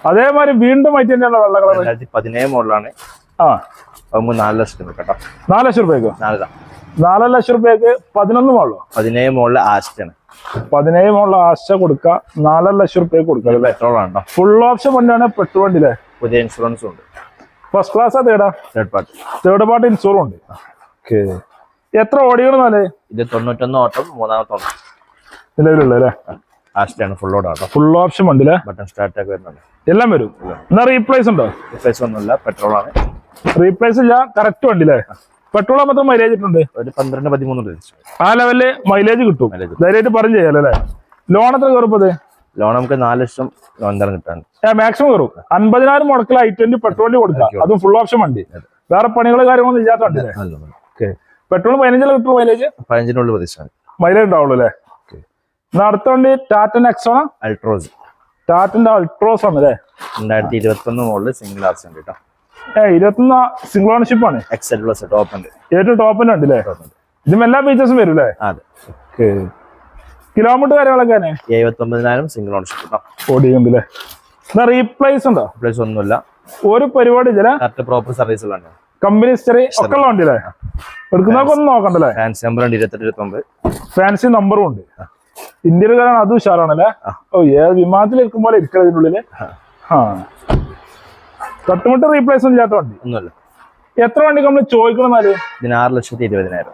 അതേമാതിരി വീണ്ടും ആയിട്ട് തന്നെയാണ് വെള്ള കളർ പതിനേഴ് മോഡലാണ് ആ. നമുക്ക് നാല് കേട്ടോ. നാല് ലക്ഷം രൂപയ്ക്കോ? നാലര നാല് ലക്ഷം റുപ്യക്ക് പതിനൊന്ന് മോളോ പതിനേഴ് മോളിൽ ആസ്റ്റാണ് പതിനേഴ് മോളിൽ ആശ കൊടുക്ക നാലര ലക്ഷം റുപ്യക്ക് കൊടുക്കുക പെട്രോൾ ആണോ ഫുൾ ഓപ്ഷൻ വണ്ടിയാണ് പെട്രോൾ വണ്ടി അല്ലേ പുതിയ ഇൻഷുറൻസ് ഉണ്ട്. First class തേടാ third party third party insurance ഉണ്ട്. ഓക്കെ എത്ര ഓടിക്കണമെന്നാലേ ഇത് തൊണ്ണൂറ്റൊന്ന് ഓട്ടം മൂന്നാമത്തെ ഓട്ടം. നിലവിലുള്ള അല്ലേ? ആസ്റ്റാണ് ഫുൾ ഓടാ ഓട്ടം ഫുൾ ഓപ്ഷൻ വണ്ടി അല്ലേ ബട്ടൺ സ്റ്റാർട്ട് ഒക്കെ വരുന്നുണ്ട്. എല്ലാം വരും. എന്നാ റീപ്ലേസ് ഉണ്ടോ? റീപ്ലേസ് ഒന്നുമില്ല പെട്രോൾ ആണ്. റീപ്ലേസ് ഇല്ല കറക്റ്റ് വണ്ടി അല്ലേ പെട്രോൾ മാത്രം മൈലേജ് ഇട്ടുണ്ട്. ഒരു പന്ത്രണ്ട് പതിമൂന്ന് ആ ലെവലിൽ മൈലേജ് കിട്ടും. ധൈര്യമായിട്ട് പറഞ്ഞു ചെയ്യാലോ അല്ലേ? ലോൺ എത്ര കയറുപ്പത് ലോൺ നമുക്ക് നാല് ലക്ഷം ലോൺ തരം കിട്ടാൻ മാക്സിമം കയറും. അൻപതിനായിരം മുടക്കിൽ ഐ ട്വന്റി പെട്രോളിന് കൊടുക്കാം. അതും ഫുൾ ഓപ്ഷൻ വണ്ടി. വേറെ പണികൾ കാര്യങ്ങളൊന്നും ഇല്ലാത്ത വണ്ടി അല്ലേ? ഓക്കെ പെട്രോൾ പതിനഞ്ചിൽ കിട്ടും മൈലേജ് പതിനഞ്ചിനുള്ളിൽ പ്രതീക്ഷ മൈലേജ് ഉണ്ടാവുള്ളൂ അല്ലേ? അടുത്ത വണ്ടി ടാറ്റ നെക്സോണ അൾട്രോസ് ടാറ്റന്റെ അൾട്രോസ് ആണ് അല്ലേ? രണ്ടായിരത്തി ഇരുപത്തി ഒന്ന് മുകളിൽ സിംഗിൾ ആർസ് ഉണ്ട് കേട്ടോ. ഇരുപത്തൊന്ന് സിംഗിൾ ഓണർഷിപ്പ് ആണ്. എക്സൽ പ്ലസ് ടോപ്പ് ഉണ്ട്. ഏറ്റവും ടോപ്പിന്റെ ഉണ്ട് അല്ലേ ഇതിന് എല്ലാ ഫീച്ചേഴ്സും വരും അല്ലേ അതെ. കിലോമീറ്റർ കാര്യങ്ങളൊക്കെ എഴുപത്തൊമ്പതിനായിരം സിംഗിൾ ഓണർഷിപ്പ് ഓടിയുണ്ട് അല്ലേ എന്നാ റീപ്ലേസ് ഉണ്ടോ? റീപ്ലേസ് ഒന്നുമില്ല. ഒരു പരിപാടി ഇല്ല കറക്റ്റ് പ്രോപ്പർ സർവീസുകളാണ് കമ്പനി ഹിസ്റ്ററി ഒക്കെ ഉള്ള വണ്ടി അല്ലേ എടുക്കുന്നതൊക്കെ നോക്കണ്ടല്ലേ ഫാൻസി നമ്പർ ഉണ്ട് ഇരുപത്തെട്ട് ഇരുപത്തൊമ്പത്. ഫാൻസി നമ്പറും ഉണ്ട്. ഇന്ത്യയിൽ കാരണം അത് ഉഷാറാണല്ലേ ഓ ഏത് വിമാനത്തിൽ ഇരിക്കുമ്പോൾ ഇരിക്കുന്നതിനുള്ളിൽ ഇതിനുള്ളിൽ ആ. തട്ടുമുട്ട് റീപ്ലേസ് ഒന്നും ഇല്ലാത്ത വണ്ടി. ഒന്നുമില്ല. എത്ര വണ്ടിക്ക് നമ്മൾ ചോദിക്കണമെന്നാൽ? ഇതിന് ആറ് ലക്ഷത്തി ഇരുപതിനായിരം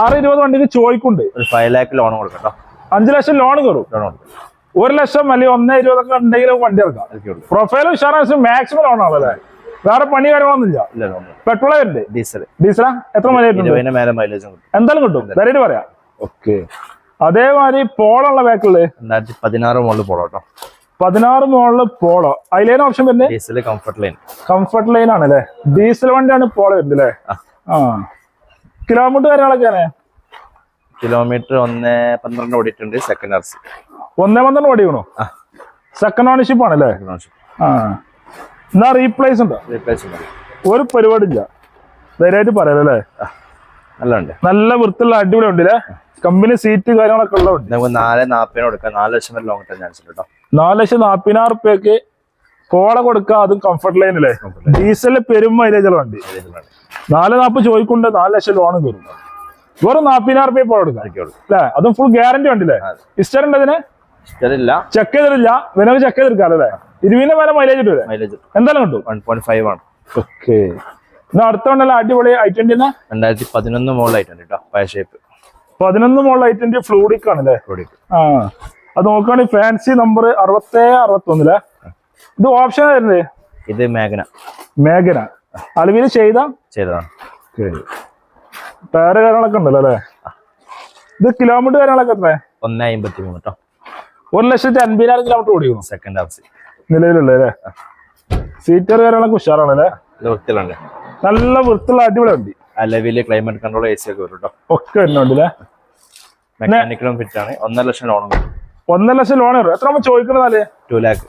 ആറ് ഇരുപത് വണ്ടിക്ക് ചോദിക്കുന്നുണ്ട്. ഒരു ഫൈവ് ലാക്ക് ലോൺ കൊടുക്കട്ടോ. കേട്ടോ അഞ്ചു ലക്ഷം ലോൺ കയറും ലോൺ കൊടുക്കും. ഒരു ലക്ഷം അല്ലെങ്കിൽ ഒന്നേ ഇരുപതൊക്കെ ഉണ്ടെങ്കിൽ വണ്ടി ഇറക്കാം പ്രൊഫൈൽ ഉഷാറാണ് മാക്സിമം ലോൺ ആണല്ലേ? വേറെ പണി കാര്യങ്ങളൊന്നുമില്ല. ലോൺ പെട്രോൾ വരുന്നുണ്ട് ഡീസൽ. ഡീസലാ? എത്ര മൈലേജ് എന്തായാലും കിട്ടും. ധൈര്യമായിട്ട് പറയാം. ഓക്കെ. അതേമാതിരി പോളുള്ള ബാക്കിൽ രണ്ടായിരത്തി പതിനാറ് മുകളിൽ പോളോ കേട്ടോ പതിനാറ് മോളിൽ പോളോ. അതിലേന ഓപ്ഷൻ വരുന്നത് diesel comfort line comfort line ആണ് അല്ലേ ഡീസൽ വണ്ടിയാണ് പോളോ വരുന്നത് അല്ലേ ആ. കിലോമീറ്റർ കാര്യങ്ങളൊക്കെയാണ്? കിലോമീറ്റർ ഒന്ന് പന്ത്രണ്ട് ഓടിയിട്ടുണ്ട് സെക്കൻഡ് ആർസി ഒന്നേ പന്ത്രണ്ട് ഓടിക്കണോ. സെക്കൻഡ് ഓണർഷിപ്പ് ആണല്ലേ? ആ. എന്നാ റീപ്ലേസ് ഉണ്ടോ? റീപ്ലേസ് ഉണ്ട്? ഒരു പരിപാടി ഇല്ല ധൈര്യമായിട്ട് പറയാലോ അല്ലേ നല്ല ഉണ്ട് നല്ല വൃത്തിയുള്ള അടിപൊളി ഉണ്ട് അല്ലേ കമ്പനി സീറ്റ് കാര്യങ്ങളൊക്കെ ഉള്ള ഉണ്ട് നമുക്ക് നാല് നാൽപ്പതിന് കൊടുക്കാം. നാല് ലക്ഷം വരെ ലോങ് ടൈം ചാൻസ് ഉണ്ട് കേട്ടോ നാല് ലക്ഷം നാപ്പതിനായിരം റുപ്യക്ക് കോള കൊടുക്കുക അതും കംഫർട്ട് ലൈൻ അല്ലേ ഡീസലിൽ പെരും മൈലേജുള്ള വണ്ടി. നാല് നാപ്പ് ചോദിക്കൊണ്ട് നാല് ലക്ഷം ലോൺ കയറും വെറും നാപ്പതിനായിരം റുപ്യ പോള കൊടുക്കാം. അല്ലേ? അതും ഫുൾ ഗ്യാരണ്ടി ഉണ്ടല്ലേ ഇസ്റ്റർ ഉണ്ട് അതിന് ചെക്ക് ചെയ്തിട്ടില്ല. വിനവ് ചെക്ക് ചെയ്തെടുക്കാം അല്ലേ? ഇരുവിന്റെ വരെ മൈലേജ് കിട്ടൂലേ മൈലേജ് എന്തായാലും കിട്ടും. വൺ പോയിന്റ് ഫൈവ് ആണ്. ഓക്കെ എന്നാ അടുത്ത വണ്ടല്ല അടിപൊളി ഐ ട്വന്റി രണ്ടായിരത്തി പതിനൊന്ന് മുകളിലായിട്ടുണ്ട് കേട്ടോ പഴയ ഷേപ്പ് പതിനൊന്ന് മോളിൽ ഐ ട്വന്റി ഫ്ലൂഡിക് ആണല്ലേ ഫ്ലൂഡിക് ആ അത് നോക്കുകയാണെങ്കിൽ ഫാൻസി നമ്പർ അറുപത്തേഴ് അറുപത്തൊന്നില്ലേ ഇത് ഓപ്ഷൻ ആയിരുന്നേ? ഇത് മേഘന. മേഘന. അളവിൽ ചെയ്ത? ചെയ്തതാണ്. ടയർ കാര്യങ്ങളൊക്കെ ഉണ്ടല്ലോ അല്ലേ? ഇത് കിലോമീറ്റർ കാര്യങ്ങളൊക്കെ എത്ര ഒന്ന് അമ്പത്തി മൂന്ന് കേട്ടോ ഒരു ലക്ഷത്തി അൻപതിനായിരം കിലോമീറ്റർ ഓടിക്കണം സെക്കൻഡ് ഹാഫ് നിലവിലുള്ള അല്ലേ സീറ്റർ കാര്യങ്ങളൊക്കെ ഉഷാറാണല്ലേ? ഇത് വൃത്തിയിലുണ്ട്. നല്ല വൃത്തിയുള്ള അടിപൊളി വണ്ടി. അലവിൽ ക്ലൈമറ്റ് കൺട്രോൾ എ സി ഒക്കെ വരും കേട്ടോ ഒക്കെ വരുന്നുണ്ടല്ലേ? മെക്കാനിക്കലും ഫിറ്റ് ആണ്. ഒന്നര ലക്ഷം ലോൺ ഒന്നര ലക്ഷം ലോൺ വരും. എത്ര ചോദിക്കുന്നതല്ലേ ടു ലാക്ക്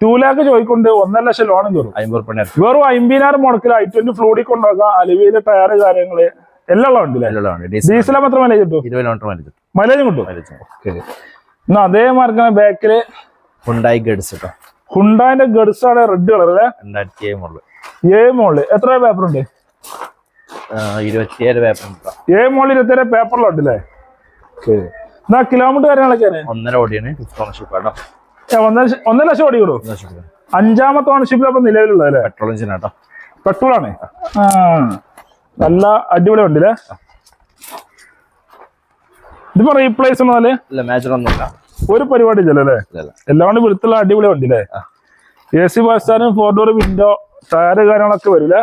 ടു ലാക്ക് ചോദിക്കൊണ്ട് ഒന്നര ലക്ഷം ലോൺ കയറും അമ്പത് വെറും അമ്പതിനായിരം മുടക്കിൽ ഐ ട്വന്റി ഫ്ലൂഡി കൊണ്ടുപോകാം അലുവിയിലെ ടയറ് കാര്യങ്ങൾ. എല്ലാം ഡീസൽ ഡീസൽ മാത്രം മൈലേജ് കിട്ടും? ഇരുപത് കിലോമീറ്റർ മൈലേജ് കിട്ടും. മൈലേജും കിട്ടും? എന്നാ അതേ മാർക്കാണ് ബാക്കിൽ ഹുണ്ടായി ഗഡ്സ് കേട്ടോ ഹുണ്ടായിന്റെ ഗഡ്സ് ആണ് റെഡ് കളർ അല്ലേ? രണ്ടായിരത്തി ഏഴ് മുകളിൽ ഏഴ് മോൾ എത്ര പേപ്പർ ഉണ്ട്? ഇരുപത്തിയേഴ് പേപ്പർ ഏഴ് മോളിൽ ഇരുപത്തേഴ് പേപ്പറിലുണ്ട് അല്ലേ എന്നാ കിലോമീറ്റർ കാര്യങ്ങളൊക്കെ ഒന്നര ഓടിയാണ് ഓണർഷിപ്പ് കേട്ടോ ഒന്നര ലക്ഷം ഓടിക്കണു അഞ്ചാമത്തെ ഓണർഷിപ്പിൽ അപ്പൊ നിലവിലുള്ളത് അല്ലേ? പെട്രോൾ എഞ്ചിൻ കേട്ടോ പെട്രോൾ ആണ് നല്ല അടിപൊളി വണ്ടി അല്ലേ ഇതിപ്പോ റീപ്ലേസ് ഒന്നും ഇല്ല ഒരു പരിപാടി ഇല്ലല്ലേ അല്ലേ? ഇല്ല എല്ലാം കൊണ്ട് വൃത്തിയുള്ള അടിപൊളി വണ്ടി അല്ലേ. എ സി ബസ്റ്റാനും ഫോർ ഡോർ വിൻഡോ ടയറ് കാര്യങ്ങളൊക്കെ വരില്ല?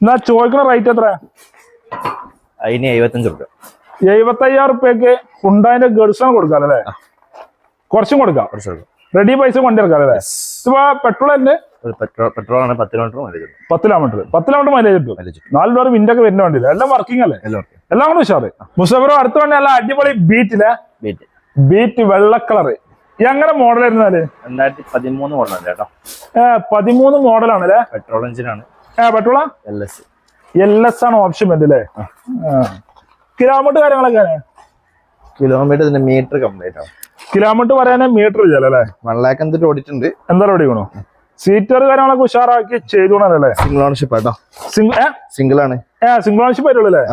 എന്നാ ചോദിക്കണ റേറ്റ് എത്ര അതിന് എഴുപത്തഞ്ച് റുപ്യ എഴുപത്തി അയ്യായിരം റുപ്യക്ക് ഹുണ്ടായിന്റെ ഗഡ്സാണ് കൊടുക്കാം. അല്ലേ കുറച്ചും കൊടുക്കാം റെഡി പൈസ വണ്ടി ഇറക്കാം അല്ലേ? ഇപ്പൊ പെട്രോൾ തന്നെ പെട്രോൾ ആണ് പത്ത് കിലോമീറ്റർ മൈലേജ് പത്ത് കിലോമീറ്റർ പത്ത് കിലോമീറ്റർ മൈലേജ് കിട്ടും. നാല് ഡോർ വിൻഡോ ഒക്കെ വരുന്ന വണ്ടി എല്ലാം വർക്കിംഗ് അല്ലേ? എല്ലാം കൊണ്ട് ഉഷാറ്. മുസഫറോ അടുത്ത വണ്ടി നല്ല അടിപൊളി ബീറ്റിലെ ബീറ്റ് ബീറ്റ് വെള്ള കളറ്. എങ്ങനെ മോഡൽ ആയിരുന്നാൽ? രണ്ടായിരത്തി പതിമൂന്ന് മോഡൽ കേട്ടോ ഏഹ് പതിമൂന്ന് മോഡലാണ് അല്ലേ? പെട്രോൾ എഞ്ചിനാണ് ഏഹ് പെട്രോളാ എൽ എസ് എൽ എസ് ആണ് ഓപ്ഷൻ വരുന്നത് അല്ലേ? കിലോമീറ്റർ കാര്യങ്ങളൊക്കെ കിലോമീറ്റർ ഇതിന്റെ മീറ്റർ കംപ്ലീറ്റ് ആണ്. കിലോമീറ്റർ പറയാനേ മീറ്റർ ഇല്ലല്ലേ വൺ ലാക്ക് എന്തിട്ട് ഓടിച്ചിട്ടുണ്ട് എന്താ ഓടിക്കണോ? സീറ്റർ കാര്യങ്ങളൊക്കെ ഉഷാറാക്കി ചെയ്തോണല്ലേ സിംഗിൾ ഓണർഷിപ്പ് ആട്ടോ സിംഗ് സിംഗിൾ ആണ്. ഏ സിംഗിൾ ഓണർഷിപ്പ് ആയിട്ടുള്ളൂ അല്ലേ?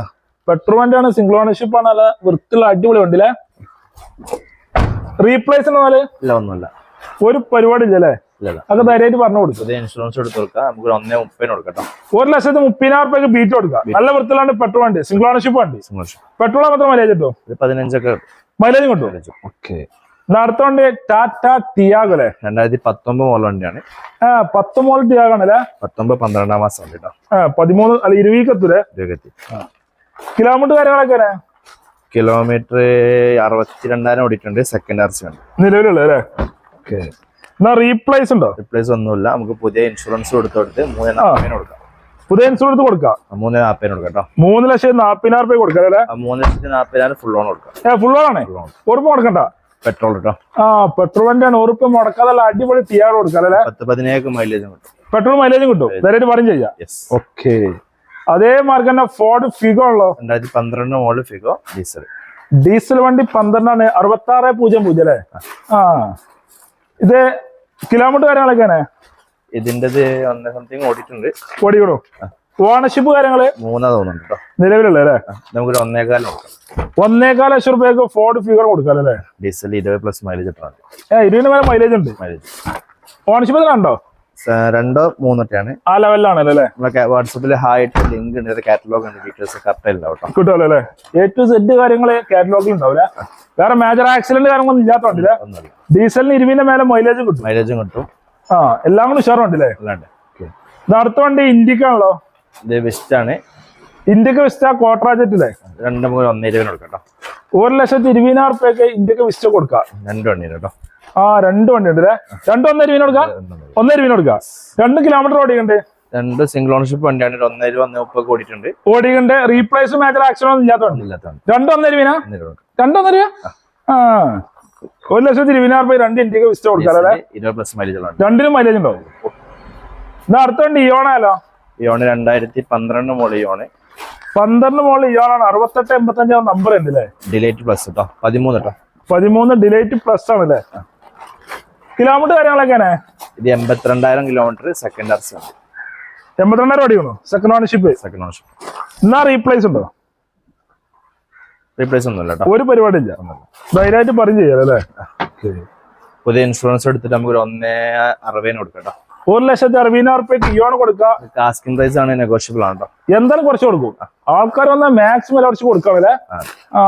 പെട്രോൾ ആണ് സിംഗിൾ ഓണർഷിപ്പ് ആണ് അല്ല വൃത്തിയുള്ള അടിപൊളി വണ്ടിയില്ലേ റീപ്ലേസ് എന്നാൽ ഇല്ല ഒന്നുമില്ല. ഒരു പരിപാടി ഇല്ലല്ലേ അത് ധൈര്യമായിട്ട് പറഞ്ഞു കൊടുക്കും. ഇൻഷുറൻസ് എടുത്ത് കൊടുക്കാം. നമുക്ക് ഒന്നേ മുപ്പതിന് കൊടുക്കട്ടോ. ഒരു ലക്ഷത്തി മുപ്പതിനായിരം റുപ്യക്ക് ബീറ്റ് കൊടുക്കാം നല്ല വൃത്തിയിലാണ് പെട്രോൾ വണ്ടി സിംഗിൾ ഓണർഷിപ്പ് വണ്ടി. പെട്രോൾ മാത്രം മൈലേജ് കിട്ടും. പതിനഞ്ചൊക്കെ മൈലേജ് കിട്ടും. ഓക്കെ. അടുത്ത വണ്ടി ടാറ്റ ടിയാഗോ അല്ലേ? രണ്ടായിരത്തി പത്തൊമ്പത് മോഡൽ വണ്ടിയാണ്. ആ തിയാഗ് മോൾ ടിയാഗോ ആണല്ലേ പത്തൊമ്പത് പന്ത്രണ്ടാം മാസം വണ്ടി കേട്ടോ. പതിമൂന്ന് അല്ല ഇരുവീക്കത്തൂരെ ഇരുപത്തി കിലോമീറ്റർ കാര്യങ്ങളൊക്കെ കിലോമീറ്റർ അറുപത്തിരണ്ടായിരം ഓടിയിട്ടുണ്ട് സെക്കൻഡ് ആർ സി ഉണ്ട് നിലവിലുള്ള അല്ലേ? എന്നാ റീപ്ലേസ് ഉണ്ടോ? റിപ്ലേസ് ഒന്നുമില്ല. നമുക്ക് പുതിയ ഇൻഷുറൻസ് കൊടുത്ത് കൊടുത്ത് മൂന്ന് നാൽപ്പതിന് കൊടുക്കാം. പുതിയ ഇൻഷുറൻസ് കൊടുക്കാം? മൂന്ന് നാൽപ്പതിന് കൊടുക്കാം കേട്ടോ മൂന്ന് ലക്ഷത്തി നാപ്പതിനായിരം റുപ്യ കൊടുക്കാം അല്ലേ? മൂന്ന് ലക്ഷത്തി നാൽപ്പതിനായിരം ഫുൾ ഓൺ കൊടുക്കാം. ഏ ഫുൾ ലോൺ ആണ്? ഉറപ്പ് കൊടുക്കണ്ട പെട്രോൾ കേട്ടോ ആ പെട്രോൾ ആണ് ഉറപ്പ് മുടക്കാതെ അടിപൊളി ടിയാഗോ കൊടുക്കാം അല്ലേ? പത്ത് പതിനേഴ് മൈലേജും കിട്ടും. പെട്രോൾ മൈലേജും കിട്ടും. ധൈര്യമായിട്ട് പറയും ചെയ്യാം. ഓക്കെ അതേ മാർഗം തന്നെ ഫോർഡ് ഫിഗോ ഉള്ളോ? രണ്ടായിരത്തി പന്ത്രണ്ട് മോഡൽ ഫിഗോ ഡീസൽ ഡീസൽ വണ്ടി പന്ത്രണ്ടാണ്. അറുപത്തി ആറ് പൂജ്യം പൂജ്യം അല്ലേ? ആ. ഇത് കിലോമീറ്റർ കാര്യങ്ങളൊക്കെയാണ്? ഇതിന്റെത് ഒന്ന് സംതിങ് ഓടിയിട്ടുണ്ട്. ഓടിക്കണോ? ഓണർഷിപ്പ് കാര്യങ്ങൾ? മൂന്നാ തോന്നുന്നുണ്ട് കേട്ടോ നിലവിലുള്ള അല്ലേ? നമുക്കൊരു ഒന്നേകാലം കൊടുക്കാം. ഒന്നേകാൽ ലക്ഷം റുപ്യക്ക് ഫോർഡ് ഫിഗർ കൊടുക്കാം അല്ലേ? ഡീസൽ ഇരുപത് പ്ലസ് മൈലേജ് ഇട്ടാണ് മതി ഏ ഇരുപതിന് മേലെ മൈലേജ് ഉണ്ട്. മൈലേജ് ഓണർഷിപ്പ് കണ്ടോ രണ്ടോ മൂന്നൊക്കെയാണ്. ആ ലെവലിലാണ് അല്ലേ നമ്മളെ വാട്സപ്പിൽ ഹായിട്ട് ലിങ്ക് ഉണ്ട്. കാറ്റലോഗ് ഉണ്ട്. ഡീറ്റെയിൽസ് കറക്റ്റ് ഇല്ല കേട്ടോ. കിട്ടുമല്ലോ അല്ലേ? എ ടു സെഡ് കാര്യങ്ങൾ കാറ്റലോഗിൽ ഉണ്ടാവില്ല. വേറെ മേജർ ആക്സിഡന്റ് കാര്യങ്ങളൊന്നും ഇല്ലാത്തോണ്ടില്ല ഡീസലിന് ഇരുവിന്റെ മേലെ മൈലേജും കിട്ടും. മൈലേജും കിട്ടും. ആ എല്ലാം കൂടെ ഉഷാറുണ്ടല്ലേ ഇത് അടുത്ത വണ്ടി ഇന്ത്യക്കാണല്ലോ? ഇത് ആണ്. ഇന്ത്യയ്ക്ക് വിസ്റ്റ കോട്രാജറ്റില്ലേ രണ്ട് മൂന്ന് ഒന്നേ ഇരുപതിന് കൊടുക്കാം കേട്ടോ. ഒരു ലക്ഷത്തി ഇരുപതിനായിരം റുപ്യക്ക് ഇന്ത്യയ്ക്ക് വിസ്റ്റ കൊടുക്കാം. രണ്ട് വണ്ടി കേട്ടോ. ആ രണ്ട് വണ്ടി ഉണ്ട് അല്ലേ രണ്ട് ഒന്നര ഇരുപതിന് കൊടുക്കാം. ഒന്നര ഇരുപതിന്. കൊടുക്കാം. രണ്ട് കിലോമീറ്റർ ഓടിക്കണ്ട് രണ്ട് സിംഗിൾ ഓണർഷിപ്പ് വണ്ടിയാണ്. ഒന്നര ഒന്നേ മുപ്പത് ഓടിയിട്ടുണ്ട്. ഓടിക്കണ്ട് റീപ്ലേസ് മേജർ ആക്സിഡന്റ് ഒന്നും ഇല്ലാത്ത വണ്ടി രണ്ട് ഒന്നര വീന. രണ്ട് ഒന്നര ആ. ഒരു ലക്ഷത്തി ഇരുപതിനായിരം രൂപ രണ്ട് ഇന്ത്യയ്ക്ക് വിസ്റ്റ കൊടുക്കാം അല്ലേ? ഇരുപത് പ്ലസ് മൈലേജ് രണ്ടിനും മൈലേജ് ഉണ്ടാവും. ഇത് അടുത്ത വണ്ടി ഇയോണാലോ ഇയോണ് രണ്ടായിരത്തി പന്ത്രണ്ട് മോഡൽ ഇയോണ് പന്ത്രണ്ട് മോൾ ഇയോണാണ് അറുപത്തെട്ട് എൺപത്തഞ്ചാം നമ്പർ ഉണ്ട് അല്ലേ? ഡിലേറ്റ് പ്ലസ് കേട്ടോ പതിമൂന്ന് കേട്ടോ പതിമൂന്ന് ഡിലേറ്റ് പ്ലസ് ആണ് അല്ലേ കിലോമീറ്റർ കാര്യങ്ങളൊക്കെയാണ്? ഇത് എൺപത്തിരണ്ടായിരം കിലോമീറ്റർ സെക്കൻഡ് ആർ എൺപത്തിരണ്ടായിരം ഓടി എൺപത്തിരണ്ടായിരം അടിക്കണോ സെക്കൻഡ് ഓണർഷിപ്പ് സെക്കൻഡ് ഓണർഷിപ്പ് എന്നാ റീപ്ലേസ് ഉണ്ടോ? റീപ്ലേസ് ഒന്നുമില്ല കേട്ടോ ഒരു പരിപാടി ഇല്ല. ധൈര്യമായിട്ട് പറഞ്ഞു ചെയ്യാം അല്ലേ? പുതിയ ഇൻഷുറൻസ് എടുത്തിട്ട് നമുക്ക് ഒരു ഒന്നേ അറുപതിന് കൊടുക്കാം കേട്ടോ ഒരു ലക്ഷത്തി അറുപതിനായിരം റുപ്യക്ക് ഇയോണ് കൊടുക്കുക കാസ്കിംഗ് പ്രൈസ് ആണ് നെഗോഷ്യബിൾ ആണ് എന്തായാലും കുറച്ച് കൊടുക്കും. ആൾക്കാർ വന്നാൽ മാക്സിമം കുറച്ച് കൊടുക്കാമല്ലേ ആ.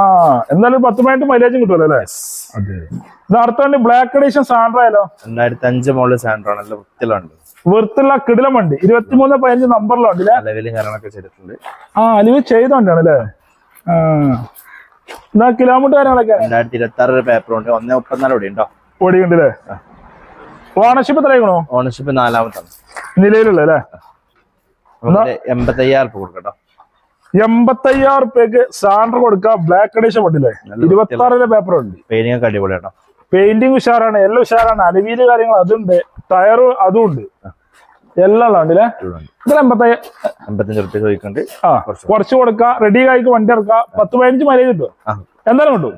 എന്തായാലും പത്ത് മിനിറ്റ് മൈലേജും കിട്ടുമല്ലോ അല്ലേ? ഇത് അടുത്ത വണ്ടി ബ്ലാക്ക് എഡീഷൻ സാൻഡ്രയല്ലോ രണ്ടായിരത്തി അഞ്ച് മോളിൽ സാൻഡ്രോ ആണല്ലോ വൃത്തിയിലുണ്ട്. വൃത്തിയുള്ള കിടിലം വണ്ടി. ഇരുപത്തിമൂന്ന് പതിനഞ്ച് നമ്പറിലുണ്ട് കാര്യങ്ങളൊക്കെ ചെയ്തിട്ടുണ്ട്. ആ അലിവ് ചെയ്തോണ്ടാണ് അല്ലേ? ആ. എന്നാ കിലോമീറ്റർ കാര്യങ്ങളൊക്കെ. രണ്ടായിരത്തി ഇരുപത്തി ആറ് പേപ്പർ ഉണ്ട് ഒന്നേ മുപ്പത്തിനാല് ഓടിയുണ്ട്? അല്ലേ? ഓണർഷിപ്പ് എത്രയാണോ ഓണർഷിപ്പ് നാലാമത്താണ്. നിലവിലുള്ള അല്ലേ? നമുക്ക് എൺപത്തി അയ്യായിരം രൂപ കൊടുക്കാം കേട്ടോ എൺപത്തയ്യായിരം റുപ്യക്ക് സാൻഡർ കൊടുക്കുക ബ്ലാക്ക് അഡീഷൻ ഇരുപത്തി ആറിലെ പേപ്പർ ഉണ്ട്. പെയിന്റിംഗ് ഒക്കെ അടിപൊളി കേട്ടോ. പെയിന്റിങ് ഉഷാറാണ് എല്ലാം ഉഷാറാണ്. അലവീൽ കാര്യങ്ങൾ അതുണ്ട് ടയർ അതും ഉണ്ട്. എല്ലാം ഉണ്ടല്ലേ ഇതിൽ എൺപത്തയ്യ എൺപത്തഞ്ച് റുപ്യ ചോദിക്കുന്നുണ്ട് ആ കുറച്ച് കൊടുക്ക. കൊടുക്കുക റെഡി ആയിക്ക് വണ്ടി ഇറക്കുക പത്ത് പതിനഞ്ച് മൈലേജ് കിട്ടും. എന്തായാലും കിട്ടും.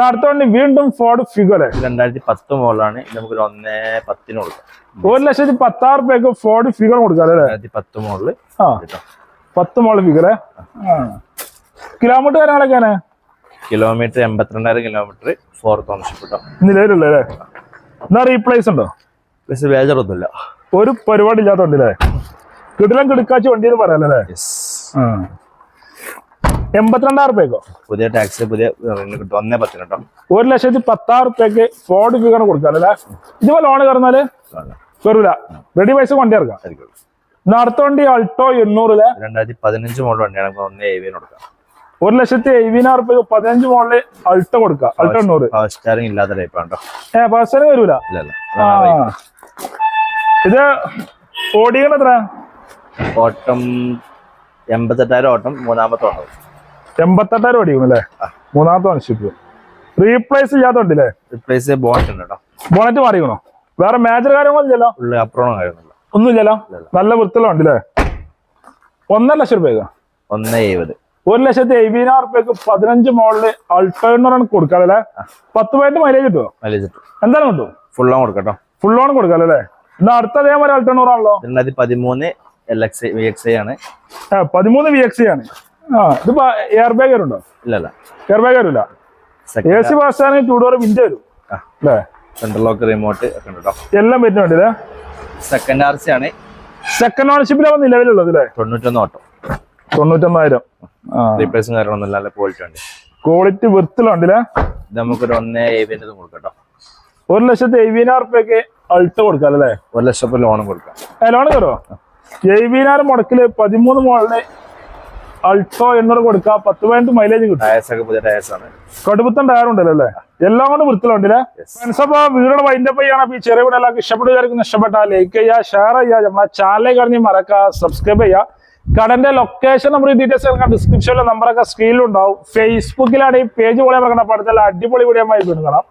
അടുത്ത വണ്ടി വീണ്ടും ഫോർഡ് ഫിഗർ രണ്ടായിരത്തി പത്ത് മോഡലാണ് നമുക്ക് ഒരു ഒന്നേ പത്തിന് കൊടുക്കാം. ഒരു ലക്ഷത്തി പത്താറ് റുപ്യക്ക് ഫോർഡ് ഫിഗർ കൊടുക്കാം അല്ലേ? രണ്ടായിരത്തി പത്ത് മോഡൽ ആ. പത്ത് മോഡൽ ഫിഗർ കിലോമീറ്റർ കാര്യങ്ങളൊക്കെയാണ് കിലോമീറ്റർ എൺപത്തിരണ്ടായിരം കിലോമീറ്റർ ഫോർത്ത് ഓണർഷിപ്പ് കേട്ടോ നിലവിലുള്ള അല്ലേ? എന്നാ റീപ്ലേസ് ഉണ്ടോ? പ്ലസ് വേജർ ഒന്നുമില്ല ഒരു പരിപാടി ഇല്ലാത്തോണ്ടല്ലേ കിടിലം കിടക്കാച്ച് വണ്ടി എന്ന് പറയാലേ യെസ് എൺപത്തിരണ്ടായിരം രൂപയ്ക്കോ പുതിയ ടാക്സ് പുതിയ കിട്ടും. ഒന്നേ പത്തിന് കേട്ടോ. ഒരു ലക്ഷത്തി പത്താറ് റുപ്യക്ക് ഫോർഡ് ഫിഗർ കൊടുക്കാം അല്ലേ? ഇതുപോലെ ലോണ് കയറുന്നാൽ കയറൂല റെഡി പൈസ വണ്ടി ഇറക്കാം അടുത്ത വണ്ടി അൾട്ടോ എണ്ണൂറിൽ രണ്ടായിരത്തി പതിനഞ്ച് മോഡൽ വണ്ടിയാണ്. ഒന്നേ എഴുപതിന് കൊടുക്കാം. ഒരു ലക്ഷത്തി എഴുപതിനായിരം രൂപ പതിനഞ്ച് മോഡൽ അൾട്ടോ കൊടുക്കാം അൾട്ടോ എണ്ണൂറ്. പവർ സ്റ്റാറിംഗ് ഇല്ലാത്ത ടൈപ്പാണോ ഏ ഏ സ്റ്റാറിംഗ് വരൂല? ഇത് ഓടികൾ എത്ര ഓട്ടം എൺപത്തെട്ടായിരം ഓട്ടം മൂന്നാമത്തെ ഓട്ടം. എൺപത്തെട്ടായിരം അടിക്കും അല്ലേ മൂന്നാമത്തെ മനുഷ്യപ്പ് റീപ്ലേസ് ചെയ്യാത്തോണ്ടല്ലേ? റിപ്ലേസ് ഉണ്ട് കേട്ടോ. ബോണറ്റ് മാറിക്കണോ? വേറെ മേജർ കാര്യങ്ങളൊന്നും ഇല്ലല്ലോ? ഫുള്ള് അപ്രോണം കാര്യമൊന്നുമില്ല ഒന്നുമില്ലല്ലോ? നല്ല വൃത്തിയുള്ള ഉണ്ടല്ലേ അല്ലേ ഒന്നര ലക്ഷം രൂപ ഒന്ന് എഴുപത്. ഒരു ലക്ഷത്തി എഴുപതിനായിരം റുപ്യക്ക് പതിനഞ്ച് മോളിൽ അൾട്ടോണറാണ് കൊടുക്കാം അല്ലേ പത്ത് പോയിന്റ് മൈലേജ് കിട്ടുമോ മൈലേജ് കിട്ടും. എന്തായാലും കിട്ടും. ഫുൾ ഓൺ കൊടുക്കട്ടോ ഫുൾ ഓൺ കൊടുക്കാം അല്ലേ എന്നാ അടുത്ത അതേമാതിരി ഇതിനകത്ത് പതിമൂന്ന് എൽ എക്സ് വി എക്സ് ആണ്. പതിമൂന്ന് വി എക്സ് ആണ്. ആ ഇതിപ്പോ എയർ ബാഗ് വരുണ്ടോ ഇല്ല. എയർ ബാഗ് വരില്ല എ സെക്കൻഡ് സി ബസ് ആണെങ്കിൽ ടൂ ഡോർ വിൻഡ് വരും. അല്ലേ? സെൻട്രൽ ലോക്ക് റിമോട്ട് ഒക്കെ ഉണ്ട് കേട്ടോ എല്ലാം വരുന്ന വേണ്ടിയില്ലേ സെക്കൻഡ് ആർ സി ആണ്. സെക്കൻഡ് ഓണർഷിപ്പിലാണ് നിലവിലുള്ളത് അല്ലേ തൊണ്ണൂറ്റൊന്ന് ഓട്ടോ തൊണ്ണൂറ്റൊന്നായിരം. ആ. റീപ്ലേസും കാര്യങ്ങളൊന്നും നല്ല ക്വാളിറ്റി ഉണ്ട് ക്വാളിറ്റി നമുക്കൊരു ഒന്ന് എഴുപതിന്റെ കൊടുക്കട്ടോ ഒരു ലക്ഷത്തി എഴുപതിനായിരം റുപ്യക്ക് അൾട്ട് കൊടുക്കാം അല്ലേ? ഒരു ലക്ഷം ലോൺ ലോണും കൊടുക്കാം. ലോൺ കയറോ എഴുപതിനായിരം മുടക്കിൽ പതിമൂന്ന് മോളിന് അൾട്ടോ എണ്ണൂറ് കൊടുക്ക പത്ത് പതിനെട്ട് മൈലേജ് കിട്ടും. കടുപ്പത്തൻ ടയർ ഉണ്ടല്ലോ അല്ലേ? എല്ലാം കൊണ്ട് വൃത്തിലുണ്ടല്ലേ. ഫ്രണ്ട്സ് അപ്പൊ വൈൻഡപ്പ് ചെയ്യണം. അപ്പൊ ഈ ചെറിയ വീട് എല്ലാവർക്കും ഇഷ്ടപ്പെട്ടു വിചാരിക്കുന്നു. ഇഷ്ടപ്പെട്ട ലൈക്ക് ചെയ്യുക ഷെയർ ചെയ്യുക. നമ്മളെ ചാനലിൽ കഴിഞ്ഞ് മറക്കുക സബ്സ്ക്രൈബ് ചെയ്യുക. കടന്റെ ലൊക്കേഷൻ നമ്മൾ ഡീറ്റെയിൽസ് ഡിസ്ക്രിപ്ഷനിലെ നമ്പറൊക്കെ സ്ക്രീനിലുണ്ടാവും ഫേസ്ബുക്കിലാണ് ഈ പേജ് പോലെ പറഞ്ഞ പഠിത്തം അടിപൊളി വീഡിയോ ആയി കാണാം.